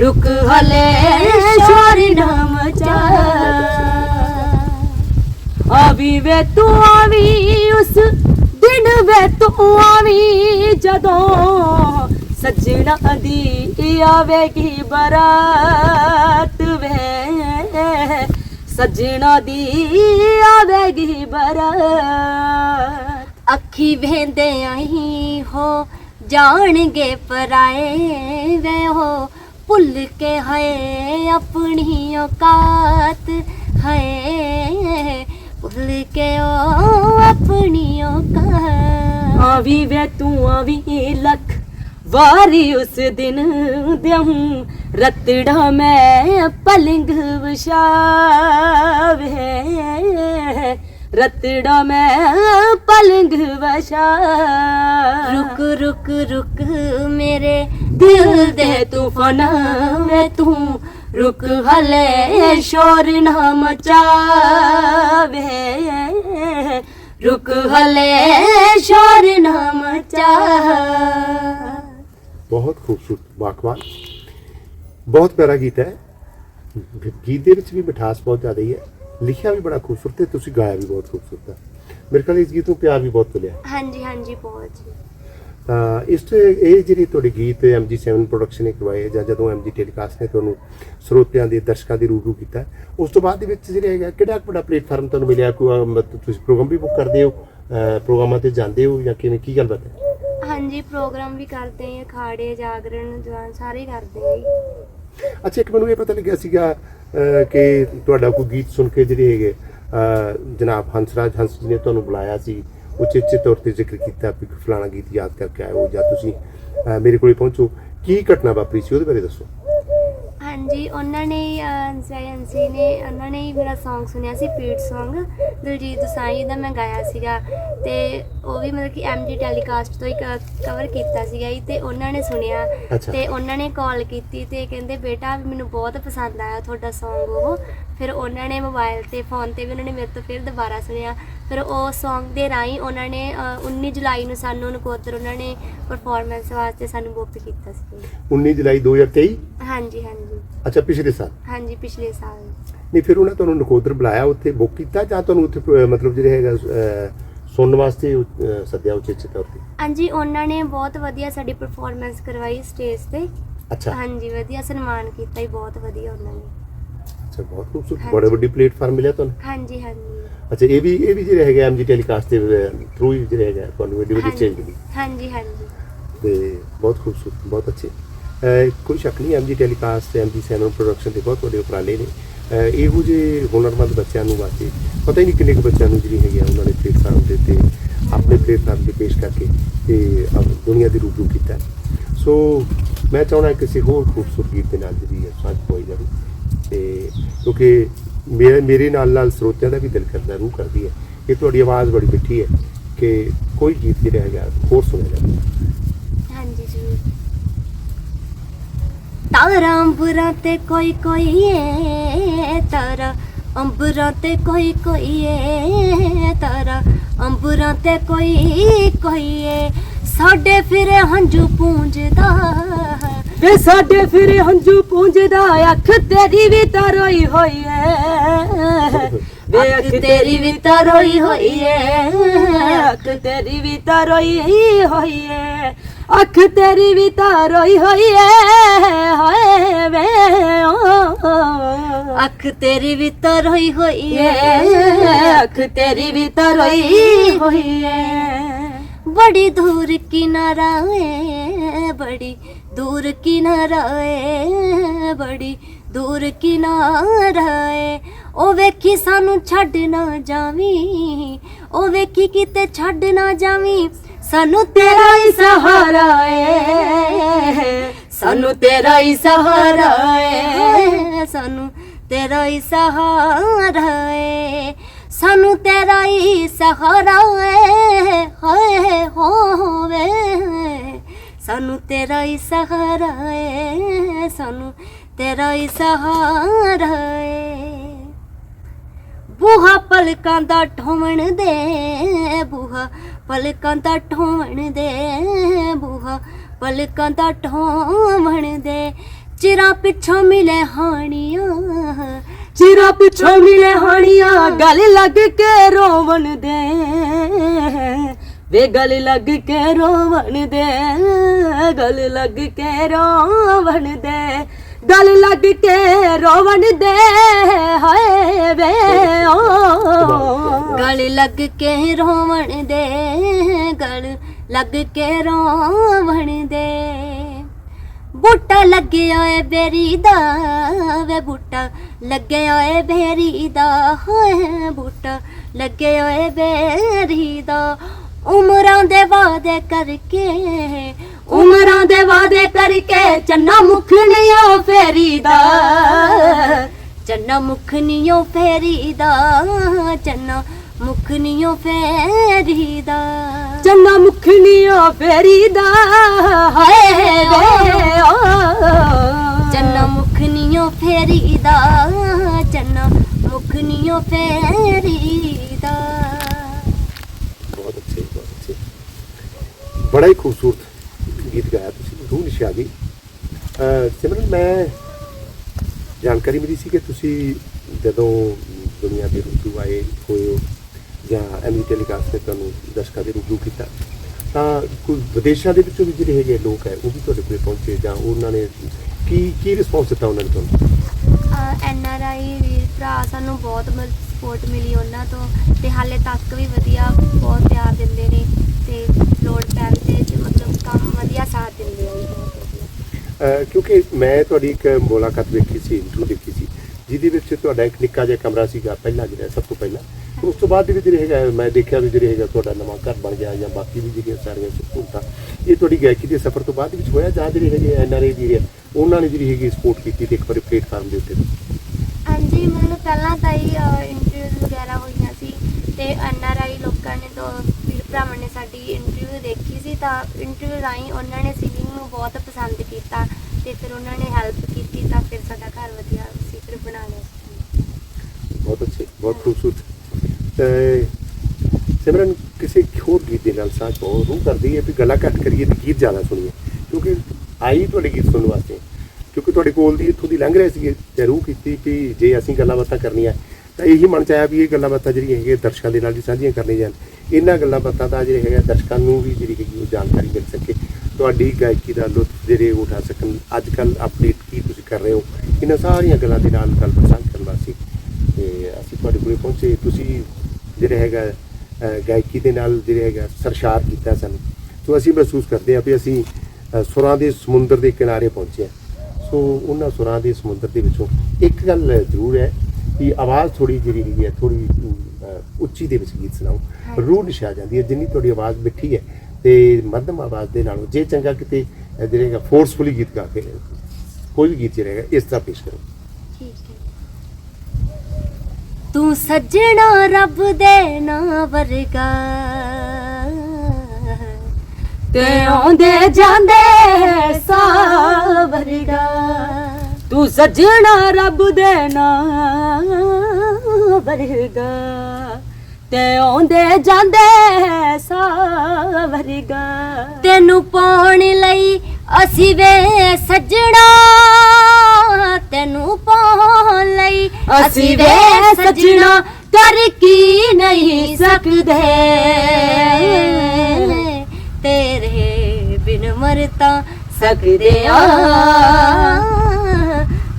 ਰੁਕ ਹਲੇ ਸ਼ੋਰ ਨਾ ਮਚਾ ਆਵੀ ਵੇ ਤੂੰ ਆਵੀ, ਉਸ ਦਿਨ ਵੇ ਤੂੰ ਆਵੀ, ਜਦੋਂ ਸੱਜਣਾ ਦੀ ਆਵੇਗੀ ਬਰਾਤ ਵੇ। ਸੱਜਣਾ ਦੀ ਆਵੇਗੀ ਬਰਾਤ।
ਅੱਖੀ ਵੇਂਦੇ ਆਈ ਹੋ, ਜਾਣਗੇ ਪਰਾਏ ਵੇ ਹੋ। ਭੁੱਲ ਕੇ ਹਏ ਆਪਣੀ ਔਕਾਤ ਹੈ ਭੁੱਲ ਕੇ ਓ ਆਪਣੀ ਔਕਾਤ।
ਆਵੀ ਵੇ ਤੂੰ ਆਵੀ ਲੱਖ ਵਾਰੀ ਉਸ ਦਿਨ ਦਿਉਂ ਰਤੜਾ ਮੈਂ ਪਲੰਗ ਵਿਛਾਵੇ। ਰਤੜਾ ਮੈਂ ਪਲੰਗ ਵਿਛਾ
ਰੁਕ ਰੁਕ ਰੁਕ ਮੇਰੇ
ਦਿਲ ਦੇ ਤੂਫਾਨਾਂ ਵੇ ਤੂੰ ਰੁਕ ਹਲੇ ਸ਼ੋਰ ਨਾ ਮਚਾਵੇ ਰੁਕ ਹਲੇ ਸ਼ੋਰ ਨਾ ਮਚਾ
ਬਹੁਤ ਖੂਬਸੂਰਤ ਬਾਕਮਾਲ ਬਹੁਤ ਪਿਆਰਾ ਗੀਤ ਹੈ ਗੀਤ ਦੇ ਵਿੱਚ ਵੀ ਮਿਠਾਸ ਬਹੁਤ ਜ਼ਿਆਦਾ ਹੀ ਹੈ ਲਿਖਿਆ ਵੀ ਬੜਾ ਖੂਬਸੂਰਤ ਹੈ ਤੁਸੀਂ ਗਾਇਆ ਵੀ ਬਹੁਤ ਖੂਬਸੂਰਤ ਹੈ ਮੇਰੇ ਖਿਆਲ ਇਸ ਗੀਤ ਨੂੰ ਪਿਆਰ ਵੀ ਬਹੁਤ ਮਿਲਿਆ।
ਹਾਂਜੀ ਹਾਂਜੀ ਬਹੁਤ ਜੀ।
ਤਾਂ ਇਸ ਤੋਂ ਇਹ ਜਿਹੜੀ ਤੁਹਾਡੇ ਗੀਤ MG7 ਪ੍ਰੋਡਕਸ਼ਨ ਨੇ ਕਰਵਾਏ ਜਾਂ ਜਦੋਂ MG ਟੈਲੀਕਾਸਟ ਨੇ ਤੁਹਾਨੂੰ ਸਰੋਤਿਆਂ ਦੇ ਦਰਸ਼ਕਾਂ ਦੇ ਰੂਬਰੂ ਕੀਤਾ ਉਸ ਤੋਂ ਬਾਅਦ ਦੇ ਵਿੱਚ ਜਿਹੜੇ ਹੈਗਾ ਕਿਹੜਾ ਵੱਡਾ ਪਲੇਟਫਾਰਮ ਤੁਹਾਨੂੰ ਮਿਲਿਆ? ਕੋਈ ਤੁਸੀਂ ਪ੍ਰੋਗਰਾਮ ਵੀ ਬੁੱਕ ਕਰਦੇ ਹੋ ਪ੍ਰੋਗਰਾਮਾਂ ਤੇ ਜਾਂਦੇ ਹੋ ਜਾਂ ਕਿਵੇਂ ਕੀ ਗੱਲਬਾਤ ਹੈ?
ਹਾਂਜੀ ਪ੍ਰੋਗਰਾਮ ਵੀ ਕਰਦੇ ਆ ਖਾੜੇ ਜਾਗਰਣ ਜਵਾਨ ਸਾਰੇ ਕਰਦੇ ਆ।
ਅੱਛਾ ਇੱਕ ਮੈਨੂੰ ਇਹ ਪਤਾ ਲੱਗਿਆ ਸੀਗਾ ਕਿ ਤੁਹਾਡਾ ਕੋਈ ਗੀਤ ਸੁਣ ਕੇ ਜਿਹੜੇ ਹੈਗੇ ਅਹ, ਜਨਾਬ ਹੰਸਰਾਜ ਹੰਸ ਜੀ ਨੇ ਤੁਹਾਨੂੰ ਬੁਲਾਇਆ ਸੀ ਉਚੇਚੇ ਤੌਰ ਤੇ ਜ਼ਿਕਰ ਕੀਤਾ ਵੀ ਫਲਾਣਾ ਗੀਤ ਯਾਦ ਕਰਕੇ ਆਇਓ ਜਾਂ ਤੁਸੀਂ ਮੇਰੇ ਕੋਲੇ ਪਹੁੰਚੋ। ਕੀ ਘਟਨਾ ਵਾਪਰੀ ਸੀ ਉਹਦੇ ਬਾਰੇ ਦੱਸੋ।
ਹਾਂਜੀ ਉਹਨਾਂ ਨੇ ਐਨਸੀ ਨੇ ਉਹਨਾਂ ਨੇ ਹੀ ਮੇਰਾ Song ਸੁਣਿਆ ਸੀ ਪੀਟ Song ਦਿਲਜੀਤ ਦੋਸਾਂਝ ਦਾ ਮੈਂ ਗਾਇਆ ਸੀਗਾ ਤੇ ਉਹ ਵੀ ਮਤਲਬ ਕਿ ਐਮਜੀ ਟੈਲੀਕਾਸਟ ਤੋਂ ਹੀ ਕਵਰ ਕੀਤਾ ਸੀਗਾ ਜੀ ਤੇ ਉਹਨਾਂ ਨੇ ਸੁਣਿਆ।
ਅੱਛਾ।
ਤੇ ਉਹਨਾਂ ਨੇ ਕਾਲ ਕੀਤੀ ਤੇ ਕਹਿੰਦੇ ਬੇਟਾ ਮੈਨੂੰ ਬਹੁਤ ਪਸੰਦ ਆਇਆ ਤੁਹਾਡਾ Song ਉਹ। ਫਿਰ ਉਹਨਾਂ ਨੇ ਮੋਬਾਈਲ ਤੇ ਫੋਨ ਤੇ ਵੀ ਉਹਨਾਂ ਨੇ ਮੇਰੇ ਤੋਂ ਫਿਰ ਦੁਬਾਰਾ ਸੁਣਿਆ। ਫਿਰ ਉਹ Song ਦੇ ਰਾਹੀਂ ਉਹਨਾਂ ਨੇ ਅ, 19 ਜੁਲਾਈ ਨੂੰ ਸਾਨੂੰ ਨਕੋਦਰ ਉਹਨਾਂ ਨੇ ਪਰਫਾਰਮੈਂਸ ਵਾਸਤੇ ਸਾਨੂੰ ਬੁੱਕ ਕੀਤਾ ਸੀ।
19 ਜੁਲਾਈ 2023
ਹਾਂਜੀ ਹਾਂਜੀ।
ਅੱਛਾ ਪਿਛਲੇ ਸਾਲ?
ਹਾਂਜੀ ਪਿਛਲੇ ਸਾਲ।
ਨਹੀਂ ਫਿਰ ਉਹਨਾਂ ਤੁਹਾਨੂੰ ਨਕੋਦਰ ਬੁਲਾਇਆ ਉੱਥੇ ਬੁੱਕ ਕੀਤਾ ਜਾਂ ਤੁਹਾਨੂੰ ਉੱਥੇ ਮਤਲਬ ਜਿਹੜੇ ਹੈਗਾ ਸੁਣਨ ਵਾਸਤੇ ਸੱਦਿਆ ਉਚੇਚੇ ਤੌਰ ਤੇ?
ਹਾਂਜੀ ਉਹਨਾਂ ਨੇ ਬਹੁਤ ਵਧੀਆ ਸਾਡੀ ਪਰਫਾਰਮੈਂਸ ਕਰਵਾਈ ਸਟੇਜ ਤੇ।
ਅੱਛਾ।
ਹਾਂਜੀ ਵਧੀਆ ਸਨਮਾਨ ਕੀਤਾ ਹੀ ਬਹੁਤ ਵਧੀਆ ਉਹਨਾਂ ਨੇ।
ਅੱਛਾ ਬਹੁਤ ਖੂਬਸੂਰਤ। ਬੜੇ ਵੱਡੀ ਪਲੇਟਫਾਰਮ ਮਿਲਿਆ ਤੁਹਾਨੂੰ?
ਹਾਂਜੀ ਹਾਂਜੀ।
ਅੱਛਾ ਇਹ ਵੀ ਇਹ ਵੀ ਜਿਹੜੇ ਹੈਗੇ ਐਮਜੀ ਟੈਲੀਕਾਸਟ ਦੇ ਥਰੂ ਹੀ ਜਿਹੜੇ ਹੈਗਾ ਤੁਹਾਨੂੰ ਵੱਡੀ ਵੱਡੀ ਚੇਂਜ ਮਿਲੀ
ਹਾਂਜੀ ਹਾਂਜੀ।
ਤੇ ਬਹੁਤ ਖੂਬਸੂਰਤ ਬਹੁਤ ਅੱਛੇ। ਕੋਈ ਸ਼ੱਕ ਨਹੀਂ ਐਮਜੀ ਟੈਲੀਕਾਸਟ ਐਮਜੀ ਸੈਨਨ ਪ੍ਰੋਡਕਸ਼ਨ ਦੇ ਬਹੁਤ ਵੱਡੇ ਉਪਰਾਲੇ ਨੇ। ਇਹੋ ਜਿਹੇ ਹੁਨਰਮੰਦ ਬੱਚਿਆਂ ਨੂੰ ਵਾਸਤੇ ਪਤਾ ਹੀ ਨਹੀਂ ਕਿੰਨੇ ਕੁ ਬੱਚਿਆਂ ਨੂੰ ਜਿਹੜੀ ਹੈਗੀ ਆ ਉਹਨਾਂ ਨੇ ਪਲੇਟਫਾਰਮ ਦੇ ਤੇ ਆਪਣੇ ਪਲੇਟਫਾਰਮ ਤੇ ਪੇਸ਼ ਕਰਕੇ ਤੇ ਆਪ ਦੁਨੀਆ ਦੀ ਰੂਬਰੂ ਕੀਤਾ। ਸੋ ਮੈਂ ਚਾਹੁੰਦਾ ਕਿਸੇ ਹੋਰ ਖੂਬਸੂਰਤ ਗੀਤ ਦੇ ਨਾਲ ਜਿਹੜੀ ਹੈ ਸਾਂਝ ਹੋਈ ਜਾਵੇ। ਤੇ ਕਿਉਂਕਿ ਮੇਰੇ ਮੇਰੇ ਨਾਲ ਨਾਲ ਸਰੋਤਿਆਂ ਦਾ ਵੀ ਦਿਲ ਕਰਦਾ, ਰੂਹ ਕਰਦੀ ਹੈ। ਕਿ ਤੁਹਾਡੀ ਆਵਾਜ਼ ਬੜੀ ਮਿੱਠੀ ਹੈ ਕਿ ਕੋਈ ਗੀਤ ਜਿਹੜਾ ਹੈਗਾ ਹੋਰ ਸੁਣਿਆ ਜਾਵੇ।
ਹਾਂਜੀ ਜੀ ਤਾਰਾਂ ਬੁਰਾਂ ਤੇ ਕੋਈ ਕੋਈ ਏ, ਤਾਰਾ, ਅੰਬਰਾਂ ਤੇ ਕੋਈ ਕੋਈ ਏ, ਤਾਰਾ, ਅੰਬਰਾਂ ਤੇ ਕੋਈ ਕੋਈ ਏ। ਸਾਡੇ ਫਿਰੇ ਹੰਝੂ ਪੂੰਝਦਾ
ਵੇ ਸਾਡੇ ਫਿਰ ਹੰਝੂ ਪੂੰਝਦਾ ਅੱਖ ਤੇਰੀ ਵੀ ਤਾਂ ਰੋਈ ਹੋਈ ਐ ਵੇ ਅੱਖ ਤੇਰੀ ਵੀ ਤਾਂ ਰੋਈ ਹੋਈ ਐ ਅੱਖ ਤੇਰੀ ਵੀ ਤਾਂ ਰੋਈ ਹੋਈ ਐ ਅੱਖ ਤੇਰੀ ਵੀ ਤਾਂ ਰੋਈ ਹੋਈ ਐ ਹਾਏ ਵੇ
ਅੱਖ ਤੇਰੀ ਵੀ ਤਾਂ ਰੋਈ ਹੋਈ ਏ।
ਏ ਅੱਖ ਤੇਰੀ ਵੀ ਤਾਂ ਰੋਈ ਹੋਈ ਐ
ਬੜੀ ਦੂਰ ਕਿਨਾਰਾ ਏ ਬੜੀ ਦੂਰ ਕਿਨਾਰਾ ਏ ਬੜੀ ਦੂਰ ਕਿਨਾਰਾ ਏ ਉਹ ਵੇਖੀ ਸਾਨੂੰ ਛੱਡ ਨਾ ਜਾਵੀਂ ਉਹ ਵੇਖੀ ਕਿਤੇ ਛੱਡ ਨਾ ਜਾਵੀਂ ਸਾਨੂੰ ਤੇਰਾ ਹੀ ਸਹਾਰਾ ਏ
ਸਾਨੂੰ ਤੇਰਾ ਹੀ ਸਹਾਰਾ ਏ
ਸਾਨੂੰ ਤੇਰਾ ਹੀ ਸਹਾਰਾ ਏ ਸਾਨੂੰ ਤੇਰਾ ਹੀ ਸਹਾਰਾ ਏ ਹਾਏ ਹੋਵੇ ਸਾਨੂੰ ਤੇਰਾ ਹੀ ਸਹਾਰਾ ਏ, ਸਾਨੂੰ ਤੇਰਾ ਹੀ ਸਹਾਰਾ ਏ। ਬੂਹਾ ਪਲਕਾਂ ਦਾ ਠੋਵਣ ਦੇ, ਬੂਹਾ ਪਲਕਾਂ ਦਾ ਠੋਵਣ ਦੇ, ਬੂਹਾ ਪਲਕਾਂ ਦਾ ਠੋਵਣ ਦੇ। ਚਿਰਾਂ ਪਿੱਛੋਂ ਮਿਲੇ ਹਾਣੀਆਂ,
ਚਿਰਾਂ ਪਿੱਛੋਂ ਮਿਲੇ ਹਾਣੀਆਂ, ਗੱਲ ਲੱਗ ਕੇ ਰੋਵਣ ਦੇ। ਵੇ ਗਲ ਲੱਗ ਕੇ ਰੋਵਣ ਦੇ, ਗਲ ਲੱਗ ਕੇ ਰੋਵਣ ਦੇ। ਗਲ ਲੱਗ ਕੇ ਰੋਵਣ ਦੇ, ਹਾਏ ਵੇ, ਓ।
ਗਲ ਲੱਗ ਕੇ ਰੋਵਣ ਦੇ, ਗਲ ਲੱਗ ਕੇ ਰੋਵਣ ਦੇ। ਬੂਟਾ ਲੱਗਿਆ ਏ ਬੇਰੀ ਦਾ, ਵੇ ਬੂਟਾ ਲੱਗਿਆ ਏ ਬੇਰੀ ਦਾ, ਹੋਏ ਬੂਟਾ ਲੱਗਿਆ ਏ ਬੇਰੀ ਦਾ। ਉਮਰਾਂ ਦੇ ਵਾਅਦੇ ਕਰਕੇ,
ਉਮਰਾਂ ਦੇ ਵਾਅਦੇ ਕਰਕੇ ਚੰਨਾ ਮੁਖ ਨਹੀਂ ਫੇਰੀਦਾ।
ਚੰਨਾ ਮੁਖ ਨੀਓ ਫੇਰੀਦਾ, ਚੰਨਾ ਮੁਖ ਨੀਓ ਫੇਰੀ ਦਾ
ਚੰਨਾ ਮੁਖ ਨਹੀਂ ਉਹ ਹਾਏ ਵੇ
ਚੰਨਾ ਮੁਖ ਨੀਓ ਫੇਰੀ ਚੰਨਾ ਮੁਖ ਨੀਓ ਫੇਰੀ ਦਾ
ਬਹੁਤ ਅੱਛੇ ਬਹੁਤ ਅੱਛੇ ਬੜਾ ਹੀ ਖੂਬਸੂਰਤ ਗੀਤ ਗਾਇਆ ਤੁਸੀਂ, ਰੂਹ ਨਿਸ਼ਾ ਜੀ। ਅਹ ਸਿਮਰਨ, ਮੈਂ ਜਾਣਕਾਰੀ ਮਿਲੀ ਸੀ ਕਿ ਤੁਸੀਂ ਜਦੋਂ ਦੁਨੀਆ ਦੇ ਰੂਬਰੂ ਆਏ ਹੋਏ ਹੋ ਜਾਂ ਐਮੀ ਟੈਲੀਕਾਸਟ ਤੇ ਤੁਹਾਨੂੰ ਦਰਸ਼ਕਾਂ ਦੇ ਰੂਬਰੂ ਕੀਤਾ, ਤਾਂ ਕੋਈ ਵਿਦੇਸ਼ਾਂ ਦੇ ਵਿੱਚੋਂ ਵੀ ਜਿਹੜੇ ਹੈਗੇ ਲੋਕ ਹੈ, ਉਹ ਵੀ ਤੁਹਾਡੇ ਕੋਲ ਪਹੁੰਚੇ ਜਾਂ ਉਹਨਾਂ ਨੇ ਕੀ ਕੀ ਰਿਸਪੌਂਸ ਦਿੱਤਾ ਉਹਨਾਂ ਨੇ ਤੁਹਾਨੂੰ?
ਐਨ ਆਰ ਆਈ ਵੀਰ ਭਰਾ ਸਾਨੂੰ ਬਹੁਤ ਸਪੋਰਟ ਮਿਲੀ ਉਹਨਾਂ ਤੋਂ ਤੇ ਹਾਲੇ ਤੱਕ ਵੀ ਵਧੀਆ, ਬਹੁਤ ਪਿਆਰ ਦਿੰਦੇ ਨੇ ਤੇ ਲੋਡ ਪੈਣ ਤੇ ਤੇ ਮਤਲਬ ਕੰਮ ਵਧੀਆ ਸਾਥ ਦਿੰਦੇ ਆ ਜੀ, ਬਹੁਤ ਵਧੀਆ
ਅਹ ਕਿਉਂਕਿ ਮੈਂ ਤੁਹਾਡੀ ਇੱਕ ਮੁਲਾਕਾਤ ਵੇਖੀ ਸੀ ਇੰਟਰਵਿਊ ਦੇਖੀ ਸੀ, ਜਿਹਦੇ ਵਿੱਚ ਤੁਹਾਡਾ ਇੱਕ ਨਿੱਕਾ ਜਿਹਾ ਕਮਰਾ ਸੀਗਾ, ਪਹਿਲਾਂ ਜਿਹੜਾ, ਸਭ ਤੋਂ ਪਹਿਲਾਂ। ਉਸ ਤੋਂ ਬਾਅਦ ਦੇ ਵਿੱਚ ਜਿਹੜੇ ਹੈਗਾ, ਮੈਂ ਦੇਖਿਆ ਵੀ ਜਿਹੜੇ ਹੈਗਾ ਤੁਹਾਡਾ ਨਵਾਂ ਘਰ ਬਣ ਗਿਆ ਜਾਂ ਬਾਕੀ ਵੀ ਜਿਹੜੀਆਂ ਸਾਰੀਆਂ ਸਹੂਲਤਾਂ, ਇਹ ਤੁਹਾਡੀ ਗਾਇਕੀ ਦੇ ਸਫ਼ਰ ਤੋਂ ਬਾਅਦ ਵਿੱਚ ਹੋਇਆ, ਜਾਂ ਜਿਹੜੇ ਹੈਗੇ ਐਨ ਆਰ ਉਹਨਾਂ ਨੇ ਜਿਹੜੀ ਹੈਗੀ ਸਪੋਰਟ ਕੀਤੀ ਤੇ ਇੱਕ ਵਾਰੀ ਪਲੇਟਫਾਰਮ ਦੇ ਉੱਤੇ?
ਹਾਂਜੀ ਮਤਲਬ ਪਹਿਲਾਂ ਤਾਂ ਹੀ ਇੰਟਰਵਿਊ ਵਗੈਰਾ ਹੋਈਆਂ ਸੀ ਤੇ ਐਨ ਲੋਕਾਂ ਨੇ ਤੋਂ ਵੀਰ ਭਰਾਵਾਂ ਨੇ ਸਾਡੀ ਇੰਟਰਵਿਊ ਦੇਖੀ ਸੀ, ਤਾਂ ਇੰਟਰਵਿਊ ਰਾਹੀਂ ਉਹਨਾਂ ਨੇ ਸਿੰਗਿੰਗ ਨੂੰ ਬਹੁਤ ਪਸੰਦ ਕੀਤਾ ਤੇ ਫਿਰ ਉਹਨਾਂ ਨੇ ਹੈਲਪ ਕੀਤੀ ਤਾਂ ਫਿਰ ਸਾਡਾ ਘਰ ਵਧੀਆ ਅਸੀਂ ਫਿਰ ਬਣਾ ਲਿਆ
ਬਹੁਤ ਅੱਛੇ, ਬਹੁਤ ਖੂਬਸੂਰਤ। ਤੇ ਸਿਮਰਨ, ਕਿਸੇ ਹੋਰ ਗੀਤ ਦੇ ਨਾਲ ਸਾਂਝ ਬਹੁਤ ਰੂਹ ਕਰਦੀ ਹੈ ਵੀ ਗੱਲਾਂ ਘੱਟ ਕਰੀਏ ਤੇ ਗੀਤ ਜ਼ਿਆਦਾ ਸੁਣੀਏ। ਕਿਉਂਕਿ ਆਈ ਤੁਹਾਡੇ ਗੀਤ ਸੁਣਨ ਵਾਸਤੇ। ਕਿਉਂਕਿ ਤੁਹਾਡੇ ਕੋਲ ਦੀ ਇੱਥੋਂ ਦੀ ਲੰਘ ਰਹੇ ਸੀਗੇ ਤੇ ਰੂਹ ਕੀਤੀ ਕਿ ਜੇ ਅਸੀਂ ਗੱਲਾਂ ਬਾਤਾਂ ਕਰਨੀਆਂ, ਤਾਂ ਇਹੀ ਮਨ ਚ ਆਇਆ ਵੀ ਇਹ ਗੱਲਾਂ ਬਾਤਾਂ ਜਿਹੜੀਆਂ ਹੈਗੀਆਂ ਦਰਸ਼ਕਾਂ ਦੇ ਨਾਲ ਵੀ ਸਾਂਝੀਆਂ ਕਰਨੀਆਂ ਜਾਣ। ਇਹਨਾਂ ਗੱਲਾਂ ਬਾਤਾਂ ਦਾ ਜਿਹੜੇ ਹੈਗਾ ਦਰਸ਼ਕਾਂ ਨੂੰ ਵੀ ਜਿਹੜੀ ਹੈਗੀ ਉਹ ਜਾਣਕਾਰੀ ਮਿਲ ਸਕੇ। ਤੁਹਾਡੀ ਗਾਇਕੀ ਦਾ ਲੁਤਫ ਜਿਹੜੇ ਉਠਾ ਸਕਣ। ਅੱਜ ਕੱਲ ਅਪਡੇਟ ਕੀ ਤੁਸੀਂ ਕਰ ਰਹੇ ਹੋ? ਇਹਨਾਂ ਸਾਰੀਆਂ ਗੱਲਾਂ ਦੇ ਨਾਲ ਗੱਲਬਾਤ ਸਾਂਝ ਕਰਨ ਵਾਸਤੇ। ਤੇ ਅਸੀਂ ਤੁਹਾਡੇ ਕੋਲੇ ਪਹੁੰਚੇ। ਤੁਸੀਂ ਜਿਹੜੇ ਹੈਗਾ ਗਾਇਕੀ ਦੇ ਨਾਲ ਜਿਹੜੇ ਹੈਗਾ ਸਰਸ਼ਾਰ ਕੀਤਾ ਸਾਨੂੰ। ਸੋ ਅਸੀਂ ਮਹਿਸੂਸ ਕਰਦੇ ਹਾਂ ਵੀ ਅਸੀਂ ਸੁਰਾਂ ਦੇ ਸਮੁੰਦਰ ਦੇ ਕਿਨਾਰੇ ਪਹੁੰਚੇ ਹਾਂ। ਸੋ ਉਹਨਾਂ ਸੁਰਾਂ ਦੇ ਸਮੁੰਦਰ ਦੇ ਵਿੱਚੋਂ ਇੱਕ ਗੱਲ ਜ਼ਰੂਰ ਹੈ ਕਿ ਆਵਾਜ਼ ਥੋੜੀ ਜਿਹੜੀ ਹੈ ਥੋੜੀ ਉੱਚੀ ਦੇ ਵਿੱਚ ਗੀਤ ਸੁਣਾਓ। ਰੂਹ ਨਿਸ਼ਾ ਜਾਂਦੀ ਹੈ। ਜਿੰਨੀ ਤੁਹਾਡੀ ਆਵਾਜ਼ ਮਿੱਠੀ ਹੈ ਤੇ ਮੱਧਮ ਆਵਾਜ਼ ਦੇ ਨਾਲੋਂ ਜੇ ਚੰਗਾ ਕਿਤੇ ਅਹ, ਫੋਰਸਫੁਲੀ ਗੀਤ ਗਾ ਕੇ ਕੋਈ ਵੀ ਗੀਤ ਜਿਹੜਾ ਇਸ ਤਰ੍ਹਾਂ ਪੇਸ਼ ਕਰੋ।
ਤੂੰ ਸੱਜਣਾ ਰੱਬ ਦੇ ਨਾਂ ਵਰਗਾ।
ਤੇ ਆਉਂਦੇ ਜਾਂਦੇ ਸਾਵਰਗਾ ਤੂੰ ਸੱਜਣਾ ਰੱਬ ਦੇ ਨਾਂ ਵਰਗਾ। ਤੇ ਆਉਂਦੇ ਜਾਂਦੇ ਸਾਵਰਗਾ
ਤੈਨੂੰ ਪਾਉਣ ਲਈ ਅਸੀਂ ਵੇ ਸੱਜਣਾ। ਤੈਨੂੰ ਪਾਉਣ ਲਈ
ਅਸੀਂ ਵੇ ਸੱਜਣਾ। ਕਰ ਕੀ ਨਹੀਂ ਸਕਦੇ?
ਤੇਰੇ ਬਿਨ ਮਰ ਤਾਂ
ਸਕਦੇ ਆ।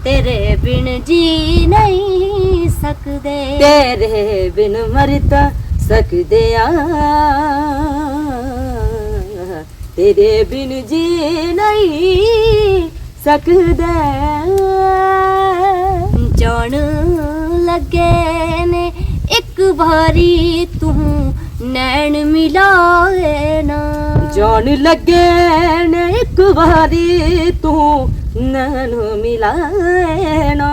ਤੇਰੇ ਬਿਨ ਜੀ ਨਹੀਂ ਸਕਦੇ।
ਤੇਰੇ ਬਿਨ ਮਰ ਤਾਂ ਸਕਦੇ ਆ। ਤੇਰੇ ਬਿਨ ਜੀ ਨਹੀਂ ਸਕਦੇ।
ਜਾਣ ਲੱਗੇ ਨੇ ਇੱਕ ਵਾਰੀ ਤੂੰ ਨੈਣ ਮਿਲਾਏ ਨਾ।
ਜਾਣ ਲੱਗੇ ਨੇ ਇੱਕ ਵਾਰੀ ਤੂੰ ਨੈਣ ਮਿਲਾਏ ਨਾ।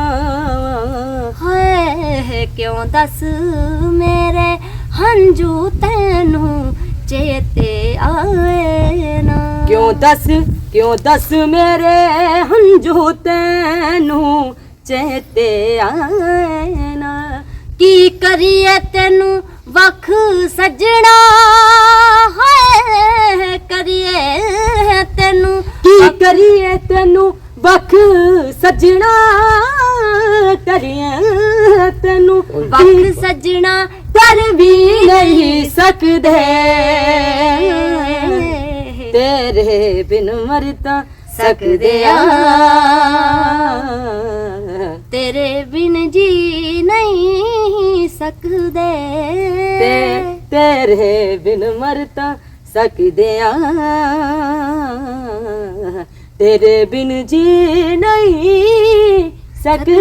ਹਾਏ ਕਿਉਂ ਦੱਸ ਮੇਰੇ ਹੰਝੂ ਤੈਨੂੰ ਚੇਤੇ ਆਏ ਨਾ
ਕਿਉਂ ਦੱਸ ਕਿਉਂ ਦੱਸ ਮੇਰੇ ਹੰਝੂ ਤੈਨੂੰ ਚੇਤੇ ਆਏ ਨਾ
ਕੀ ਕਰੀਏ ਤੈਨੂੰ ਵਖ ਸੱਜਣਾ ਹਾਏ ਕਰੀਏ ਤੈਨੂੰ
ਕੀ ਕਰੀਏ ਤੈਨੂੰ ਬਖ ਸਜਣਾ ਕਰੀਏ ਤੈਨੂੰ
ਵਖ ਸੱਜਣਾ
ਕਰ ਵੀ ਨਹੀਂ ਸਕਦੇ। ਤੇਰੇ ਬਿਨ ਮਰ ਤਾਂ ਸਕਦੇ ਆ।
ਤੇਰੇ ਬਿਨ ਜੀ ਨਹੀਂ ਸਕਦੇ।
ਤੇ ਤੇਰੇ ਬਿਨ ਮਰ ਤਾਂ ਸਕਦੇ ਆ। ਤੇਰੇ ਬਿਨ ਜੀ ਨਹੀਂ ਸਕਦੇ।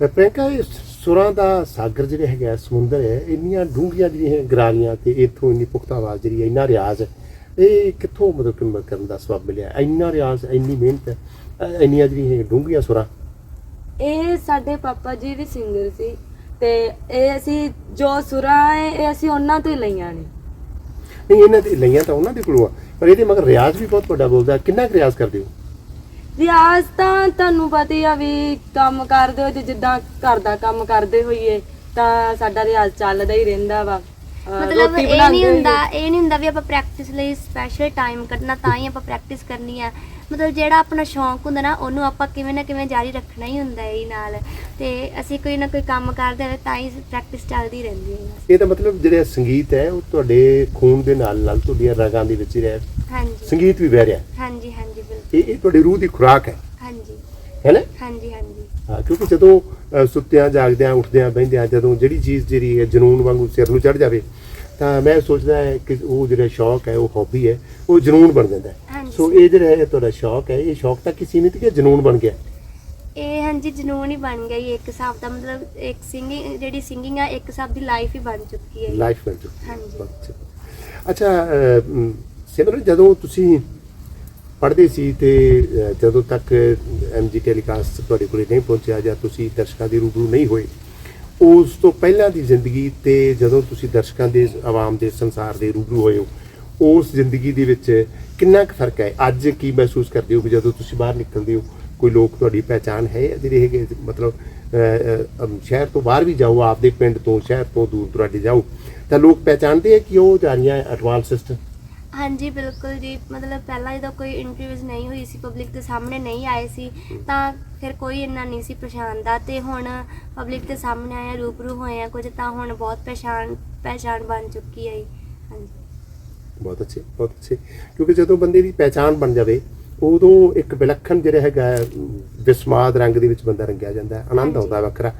ਮੈਂ ਪ੍ਰਿਯੰਕਾ ਇਹ ਸੁਰਾਂ ਦਾ ਸਾਗਰ ਜਿਹੜਾ ਹੈਗਾ ਸਮੁੰਦਰ ਹੈ ਇੰਨੀਆਂ ਡੂੰਘੀਆਂ ਜਿਹੜੀਆਂ ਗਰਾਰੀਆਂ ਤੇ ਇਥੋਂ ਇੰਨੀ ਪੁਖਤਾ ਆਵਾਜ਼ ਜਿਹੜੀ ਹੈ, ਇੰਨਾ ਰਿਆਜ਼ ਇਹ ਕਿੱਥੋਂ ਮਤਲਬ ਕਿ ਕਰਨ ਦਾ ਸਬਬ ਮਿਲਿਆ? ਇੰਨਾ ਰਿਆਜ਼ ਇੰਨੀ ਮਿਹਨਤ ਇੰਨੀਆਂ ਜਿਹੜੀਆਂ ਡੂੰਘੀਆਂ ਸੁਰਾਂ।
ਇਹ ਸਾਡੇ ਪਾਪਾ ਜੀ ਵੀ ਸਿੰਗਰ ਸੀ ਤੇ ਇਹ ਅਸੀਂ ਜੋ ਸੁਰਾਂ ਹੈ ਇਹ ਅਸੀਂ ਉਹਨਾਂ ਤੋਂ ਹੀ ਲਈਆਂ ਨੇ।
ਨਹੀਂ ਇਹਨਾਂ ਦੀ ਲਈਆਂ ਤਾਂ ਉਹਨਾਂ ਦੇ ਕੋਲੋਂ ਆ ਪਰ ਇਹਦੇ ਮਗਰ ਰਿਆਜ਼ ਵੀ ਬਹੁਤ ਵੱਡਾ ਬੋਲਦਾ ਕਿੰਨਾ ਕੁ ਰਿਆਜ਼ ਕਰਦੇ ਹੋ?
ਰਿਆਜ਼ ਤਾਂ ਤੁਹਾਨੂੰ ਪਤਾ ਹੀ ਆ ਵੀ ਕੰਮ ਕਰਦੇ ਹੋ ਤੇ ਜਿੱਦਾਂ ਘਰ ਦਾ ਕੰਮ ਕਰਦੇ ਹੋਈਏ ਤਾਂ ਸਾਡਾ ਰਿਆਜ਼ ਚੱਲਦਾ ਹੀ ਰਹਿੰਦਾ ਵਾ। ਅਹ
ਮਤਲਬ
ਰੋਟੀ
ਇਹ
ਬਣਾਉਂਦੇ
ਨਹੀਂ
ਹੋਈਏ।
ਹੁੰਦਾ ਇਹ ਨਹੀਂ ਹੁੰਦਾ ਵੀ ਆਪਾਂ ਪ੍ਰੈਕਟਿਸ ਲਈ ਸਪੈਸ਼ਲ ਟਾਈਮ ਕੱਢਣਾ ਤਾਂ ਹੀ ਆਪਾਂ ਪ੍ਰੈਕਟਿਸ ਕਰਨੀ ਆ। ਮਤਲਬ ਜਿਹੜਾ ਆਪਣਾ ਸ਼ੌਂਕ ਹੁੰਦਾ ਨਾ ਉਹਨੂੰ ਆਪਾਂ ਕਿਵੇਂ ਨਾ ਕਿਵੇਂ ਜਾਰੀ ਰੱਖਣਾ ਹੀ ਹੁੰਦਾ ਹੈ ਇਹ ਨਾਲ। ਤੇ ਅਸੀਂ ਕੋਈ ਨਾ ਕੋਈ ਕੰਮ ਕਰਦੇ ਹੋਏ ਤਾਂ ਹੀ ਪ੍ਰੈਕਟਿਸ ਚੱਲਦੀ ਰਹਿੰਦੀ ਹੈ।
ਇਹ ਤਾਂ ਮਤਲਬ ਜਿਹੜਾ ਸੰਗੀਤ ਹੈ ਉਹ ਤੁਹਾਡੇ ਖੂਨ ਦੇ ਨਾਲ ਨਾਲ ਤੁਹਾਡੀਆਂ ਰਗਾਂ ਦੇ ਵਿੱਚ ਹੀ ਰਿਹਾ
ਹਾਂਜੀ।
ਸੰਗੀਤ ਵੀ ਵਹਿ ਰਿਹਾ
ਹਾਂਜੀ ਹਾਂਜੀ ਬਿਲਕੁਲ।
ਇਹ ਇਹ ਤੁਹਾਡੀ ਰੂਹ ਦੀ ਖੁਰਾਕ ਹੈ।
ਹਾਂਜੀ।
ਹੈ ਨਾ?
ਹਾਂਜੀ ਹਾਂਜੀ।
ਹਾਂ ਕਿਉਂਕਿ ਜਦੋਂ ਸੁੱਤਿਆਂ ਜਾਗਦਿਆਂ ਉੱਠਦਿਆਂ ਬਹਿੰਦਿਆਂ ਜਦੋਂ ਜਿਹੜੀ ਚੀਜ਼ ਜਿਹੜੀ ਹੈ ਜਨੂਨ ਵਾਂਗੂ ਸਿਰ ਨੂੰ ਚੜ ਜਾਵੇ ਤਾਂ ਮੈਂ ਸੋਚਦਾ ਹੈ ਕਿ ਉਹ ਜਿਹੜਾ ਸ਼ੌਕ ਹੈ ਉਹ ਹੌਬੀ ਹੈ ਉਹ ਜਨੂਨ ਬਣ ਜਾਂਦਾ ਹੈ। ਸੋ ਇਹ ਜਿਹੜਾ ਹੈ ਤੁਹਾਡਾ ਸ਼ੌਕ ਹੈ ਇਹ ਸ਼ੌਕ ਤੱਕ ਹੀ ਸੀਮਿਤ ਕਿ ਜਨੂਨ ਬਣ ਗਿਆ
ਇਹ ਹਾਂਜੀ ਜਨੂਨ ਹੀ ਬਣ ਗਿਆ ਜੀ ਇੱਕ ਹਿਸਾਬ ਦਾ ਮਤਲਬ ਇੱਕ ਸਿੰਗਿੰਗ ਜਿਹੜੀ ਸਿੰਗਿੰਗ ਆ ਇੱਕ ਹਿਸਾਬ ਦੀ ਲਾਈਫ ਹੀ ਬਨ ਚੁੱਕੀ ਹੈ ਜੀ।
ਲਾਈਫ ਬਣ ਚੁੱਕੀ ਹੈ।
ਹਾਂਜੀ।
ਬਹੁਤ ਅੱਛਾ। ਅੱਛਾ ਸਿਮਰਨ ਜਦੋਂ ਤੁਸੀਂ ਪੜ੍ਹਦੇ ਸੀ ਤੇ ਅ, ਜਦੋਂ ਤੱਕ ਐਮਜੀ ਟੈਲੀਕਾਸਟ ਤੁਹਾਡੇ ਕੋਲੇ ਨਹੀਂ ਪਹੁੰਚਿਆ ਜਾਂ ਤੁਸੀਂ ਦਰਸ਼ਕਾਂ ਦੇ ਰੂਬਰੂ ਨਹੀਂ ਹੋਏ ਉਸ ਤੋਂ ਪਹਿਲਾਂ ਦੀ ਜ਼ਿੰਦਗੀ ਤੇ ਜਦੋਂ ਤੁਸੀਂ ਦਰਸ਼ਕਾਂ ਦੇ ਆਵਾਮ ਦੇ ਸੰਸਾਰ ਦੇ ਰੂਬਰੂ ਹੋਏ ਹੋ ਉਸ ਜ਼ਿੰਦਗੀ ਦੇ ਵਿੱਚ ਕਿੰਨਾ ਕੁ ਫ਼ਰਕ ਹੈ? ਅੱਜ ਕੀ ਮਹਿਸੂਸ ਕਰਦੇ ਹੋ ਵੀ ਜਦੋਂ ਤੁਸੀਂ ਬਾਹਰ ਨਿਕਲਦੇ ਹੋ, ਕੋਈ ਲੋਕ ਤੁਹਾਡੀ ਪਹਿਚਾਨ ਹੈ ਜਿਹੜੇ ਹੈਗੇ ਮਤਲਬ ਸ਼ਹਿਰ ਤੋਂ ਬਾਹਰ ਵੀ ਜਾਓ, ਆਪਦੇ ਪਿੰਡ ਤੋਂ, ਸ਼ਹਿਰ ਤੋਂ ਦੂਰ ਦੁਰਾਡੇ ਜਾਓ, ਤਾਂ ਲੋਕ ਪਹਿਚਾਨਦੇ ਆ ਕਿ ਉਹ ਜਾ ਰਹੀਆਂ ਐਡਵਾਂਸਡ
ਹਾਂਜੀ, ਬਿਲਕੁਲ ਜੀ। ਮਤਲਬ ਪਹਿਲਾਂ ਜਦੋਂ ਕੋਈ ਇੰਟਰਵਿਊਜ਼ ਨਹੀਂ ਹੋਈ ਸੀ ਪਬਲਿਕ ਦੇ ਸਾਹਮਣੇ ਨਹੀਂ ਆਏ ਸੀ, ਤਾਂ ਫਿਰ ਕੋਈ ਇੰਨਾ ਨਹੀਂ ਸੀ ਪਛਾਣਦਾ। ਤੇ ਹੁਣ ਪਬਲਿਕ ਦੇ ਸਾਹਮਣੇ ਆਇਆ ਰੂਬਰੂ ਹੋਏ ਆ ਕੁਝ, ਤਾਂ ਹੁਣ ਬਹੁਤ ਪਛਾਣ, ਪਹਿਚਾਣ ਬਣ ਚੁੱਕੀ ਹੈ ਜੀ। ਹਾਂਜੀ।
ਬਹੁਤ ਅੱਛੇ ਬਹੁਤ ਅੱਛੇ ਕਿਉਂਕਿ ਜਦੋਂ ਬੰਦੇ ਦੀ ਪਹਿਚਾਨ ਬਣ ਜਾਵੇ ਉਦੋਂ ਇੱਕ ਵਿਲੱਖਣ ਜਿਹੜਾ ਹੈਗਾ ਹੈ, ਵਿਸਮਾਦ ਰੰਗ ਦੇ ਵਿੱਚ ਬੰਦਾ ਰੰਗਿਆ ਜਾਂਦਾ ਹੈ ਆਨੰਦ ਆਉਂਦਾ ਹੈ ਵੱਖਰਾ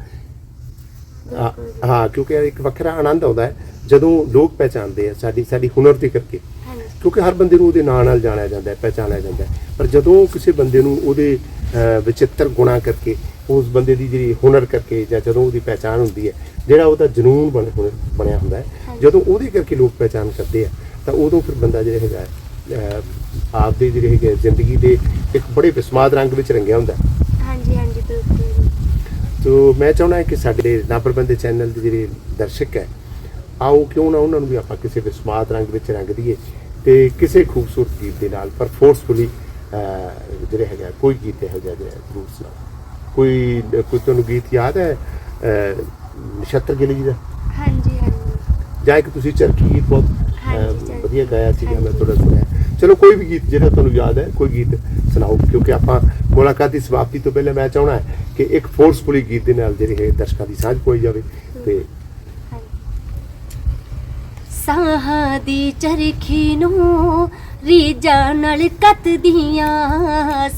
ਆ-। ਹਾਂ ਕਿਉਂਕਿ ਇੱਕ ਵੱਖਰਾ ਆਨੰਦ ਆਉਂਦਾ ਹੈ ਜਦੋਂ ਲੋਕ ਪਹਿਚਾਨਦੇ ਆ ਸਾਡੀ ਸਾਡੀ ਹੁਨਰ ਦੇ ਕਰਕੇ
ਹਾਂਜੀ
ਕਿਉਂਕਿ ਹਰ ਬੰਦੇ ਨੂੰ ਉਹਦੇ ਨਾਂ ਨਾਲ ਜਾਣਿਆ ਜਾਂਦਾ ਹੈ ਪਹਿਚਾਨਿਆ ਜਾਂਦਾ ਹੈ ਪਰ ਜਦੋਂ ਕਿਸੇ ਬੰਦੇ ਨੂੰ ਉਹਦੇ ਅਹ, ਵਿਚਿੱਤਰ ਗੁਣਾ ਕਰਕੇ ਉਸ ਬੰਦੇ ਦੀ ਜਿਹੜੀ ਹੁਨਰ ਕਰਕੇ ਜਾਂ ਜਦੋਂ ਉਹਦੀ ਪਹਿਚਾਨ ਹੁੰਦੀ ਹੈ ਜਿਹੜਾ ਉਹਦਾ ਜਨੂਨ ਬਣ ਹੁਨਰ ਬਣਿਆ ਹੁੰਦਾ ਹੈ
ਹਾਂਜੀ।
ਜਦੋਂ ਉਹਦੇ ਕਰਕੇ ਲੋਕ ਪਹਿਚਾਨ ਕਰਦੇ ਆ ਤਾਂ ਉਦੋਂ ਫਿਰ ਬੰਦਾ ਜਿਹੜਾ ਹੈਗਾ ਹੈ, ਅਹ, ਆਪਦੇ ਜਿਹੜੇ ਹੈਗੇ ਜ਼ਿੰਦਗੀ ਦੇ ਇੱਕ ਬੜੇ ਵਿਸਮਾਦ ਰੰਗ ਵਿੱਚ ਰੰਗਿਆ ਹੁੰਦਾ।
ਹਾਂਜੀ ਹਾਂਜੀ ਬਿਲਕੁਲ।
ਤੋ ਮੈਂ ਚਾਹੁੰਦਾ ਕਿ ਸਾਡੇ ਨਾਬਰਬੰਦੇ ਚੈਨਲ ਦੇ ਜਿਹੜੇ ਦਰਸ਼ਕ ਹੈ ਆਓ ਕਿਉਂ ਨਾ ਉਹਨਾਂ ਨੂੰ ਵੀ ਆਪਾਂ ਕਿਸੇ ਵਿਸਮਾਦ ਰੰਗ ਵਿੱਚ ਰੰਗ ਦਈਏ ਤੇ ਕਿਸੇ ਖੂਬਸੂਰਤ ਗੀਤ ਦੇ ਨਾਲ ਪਰ ਫੋਰਸਫੁਲੀ ਜਿਹੜੇ ਹੈਗਾ ਕੋਈ ਗੀਤ ਇਹੋ ਜਿਹਾ ਜਿਹੜਾ ਜ਼ਰੂਰ ਸੁਣਾਓ ਕੋਈ ਕੋਈ ਤੁਹਾਨੂੰ ਗੀਤ ਯਾਦ ਹੈ ਨਛੱਤਰ ਗਿੱਲ ਜੀ ਦਾ
ਹਾਂਜੀ ਹਾਂਜੀ
ਜਾਂ ਇੱਕ ਤੁਸੀਂ ਚਰਖੀ ਗੀਤ ਬਹੁਤ ਅਹ। ਵਧੀਆ ਗਾਇਆ ਸੀਗਾ ਮੈਂ। ਤੁਹਾਡਾ ਸੁਣਿਆ ਚਲੋ ਕੋਈ ਵੀ ਗੀਤ ਜਿਹੜਾ ਤੁਹਾਨੂੰ ਯਾਦ ਹੈ ਕੋਈ ਗੀਤ ਸੁਣਾਓ ਕਿਉਂਕਿ ਆਪਾਂ ਮੁਲਾਕਾਤ ਦੀ ਸਮਾਪਤੀ ਤੋਂ ਪਹਿਲਾਂ ਮੈਂ ਚਾਹਣਾ ਹੈ ਕਿ ਇੱਕ ਫੋਰਸਫੁਲੀ ਗੀਤ ਦੇ ਨਾਲ ਜਿਹੜੀ ਹੈ ਦਰਸ਼ਕਾਂ ਦੀ ਸਾਂਝ ਪੋਈ ਜਾਵੇ ਤੇ
ਸਾਹਾਂ ਦੀ ਚਰਖੀ ਨੂੰ ਰੀਜਾਂ ਨਾਲ ਕੱਤਦੀਆਂ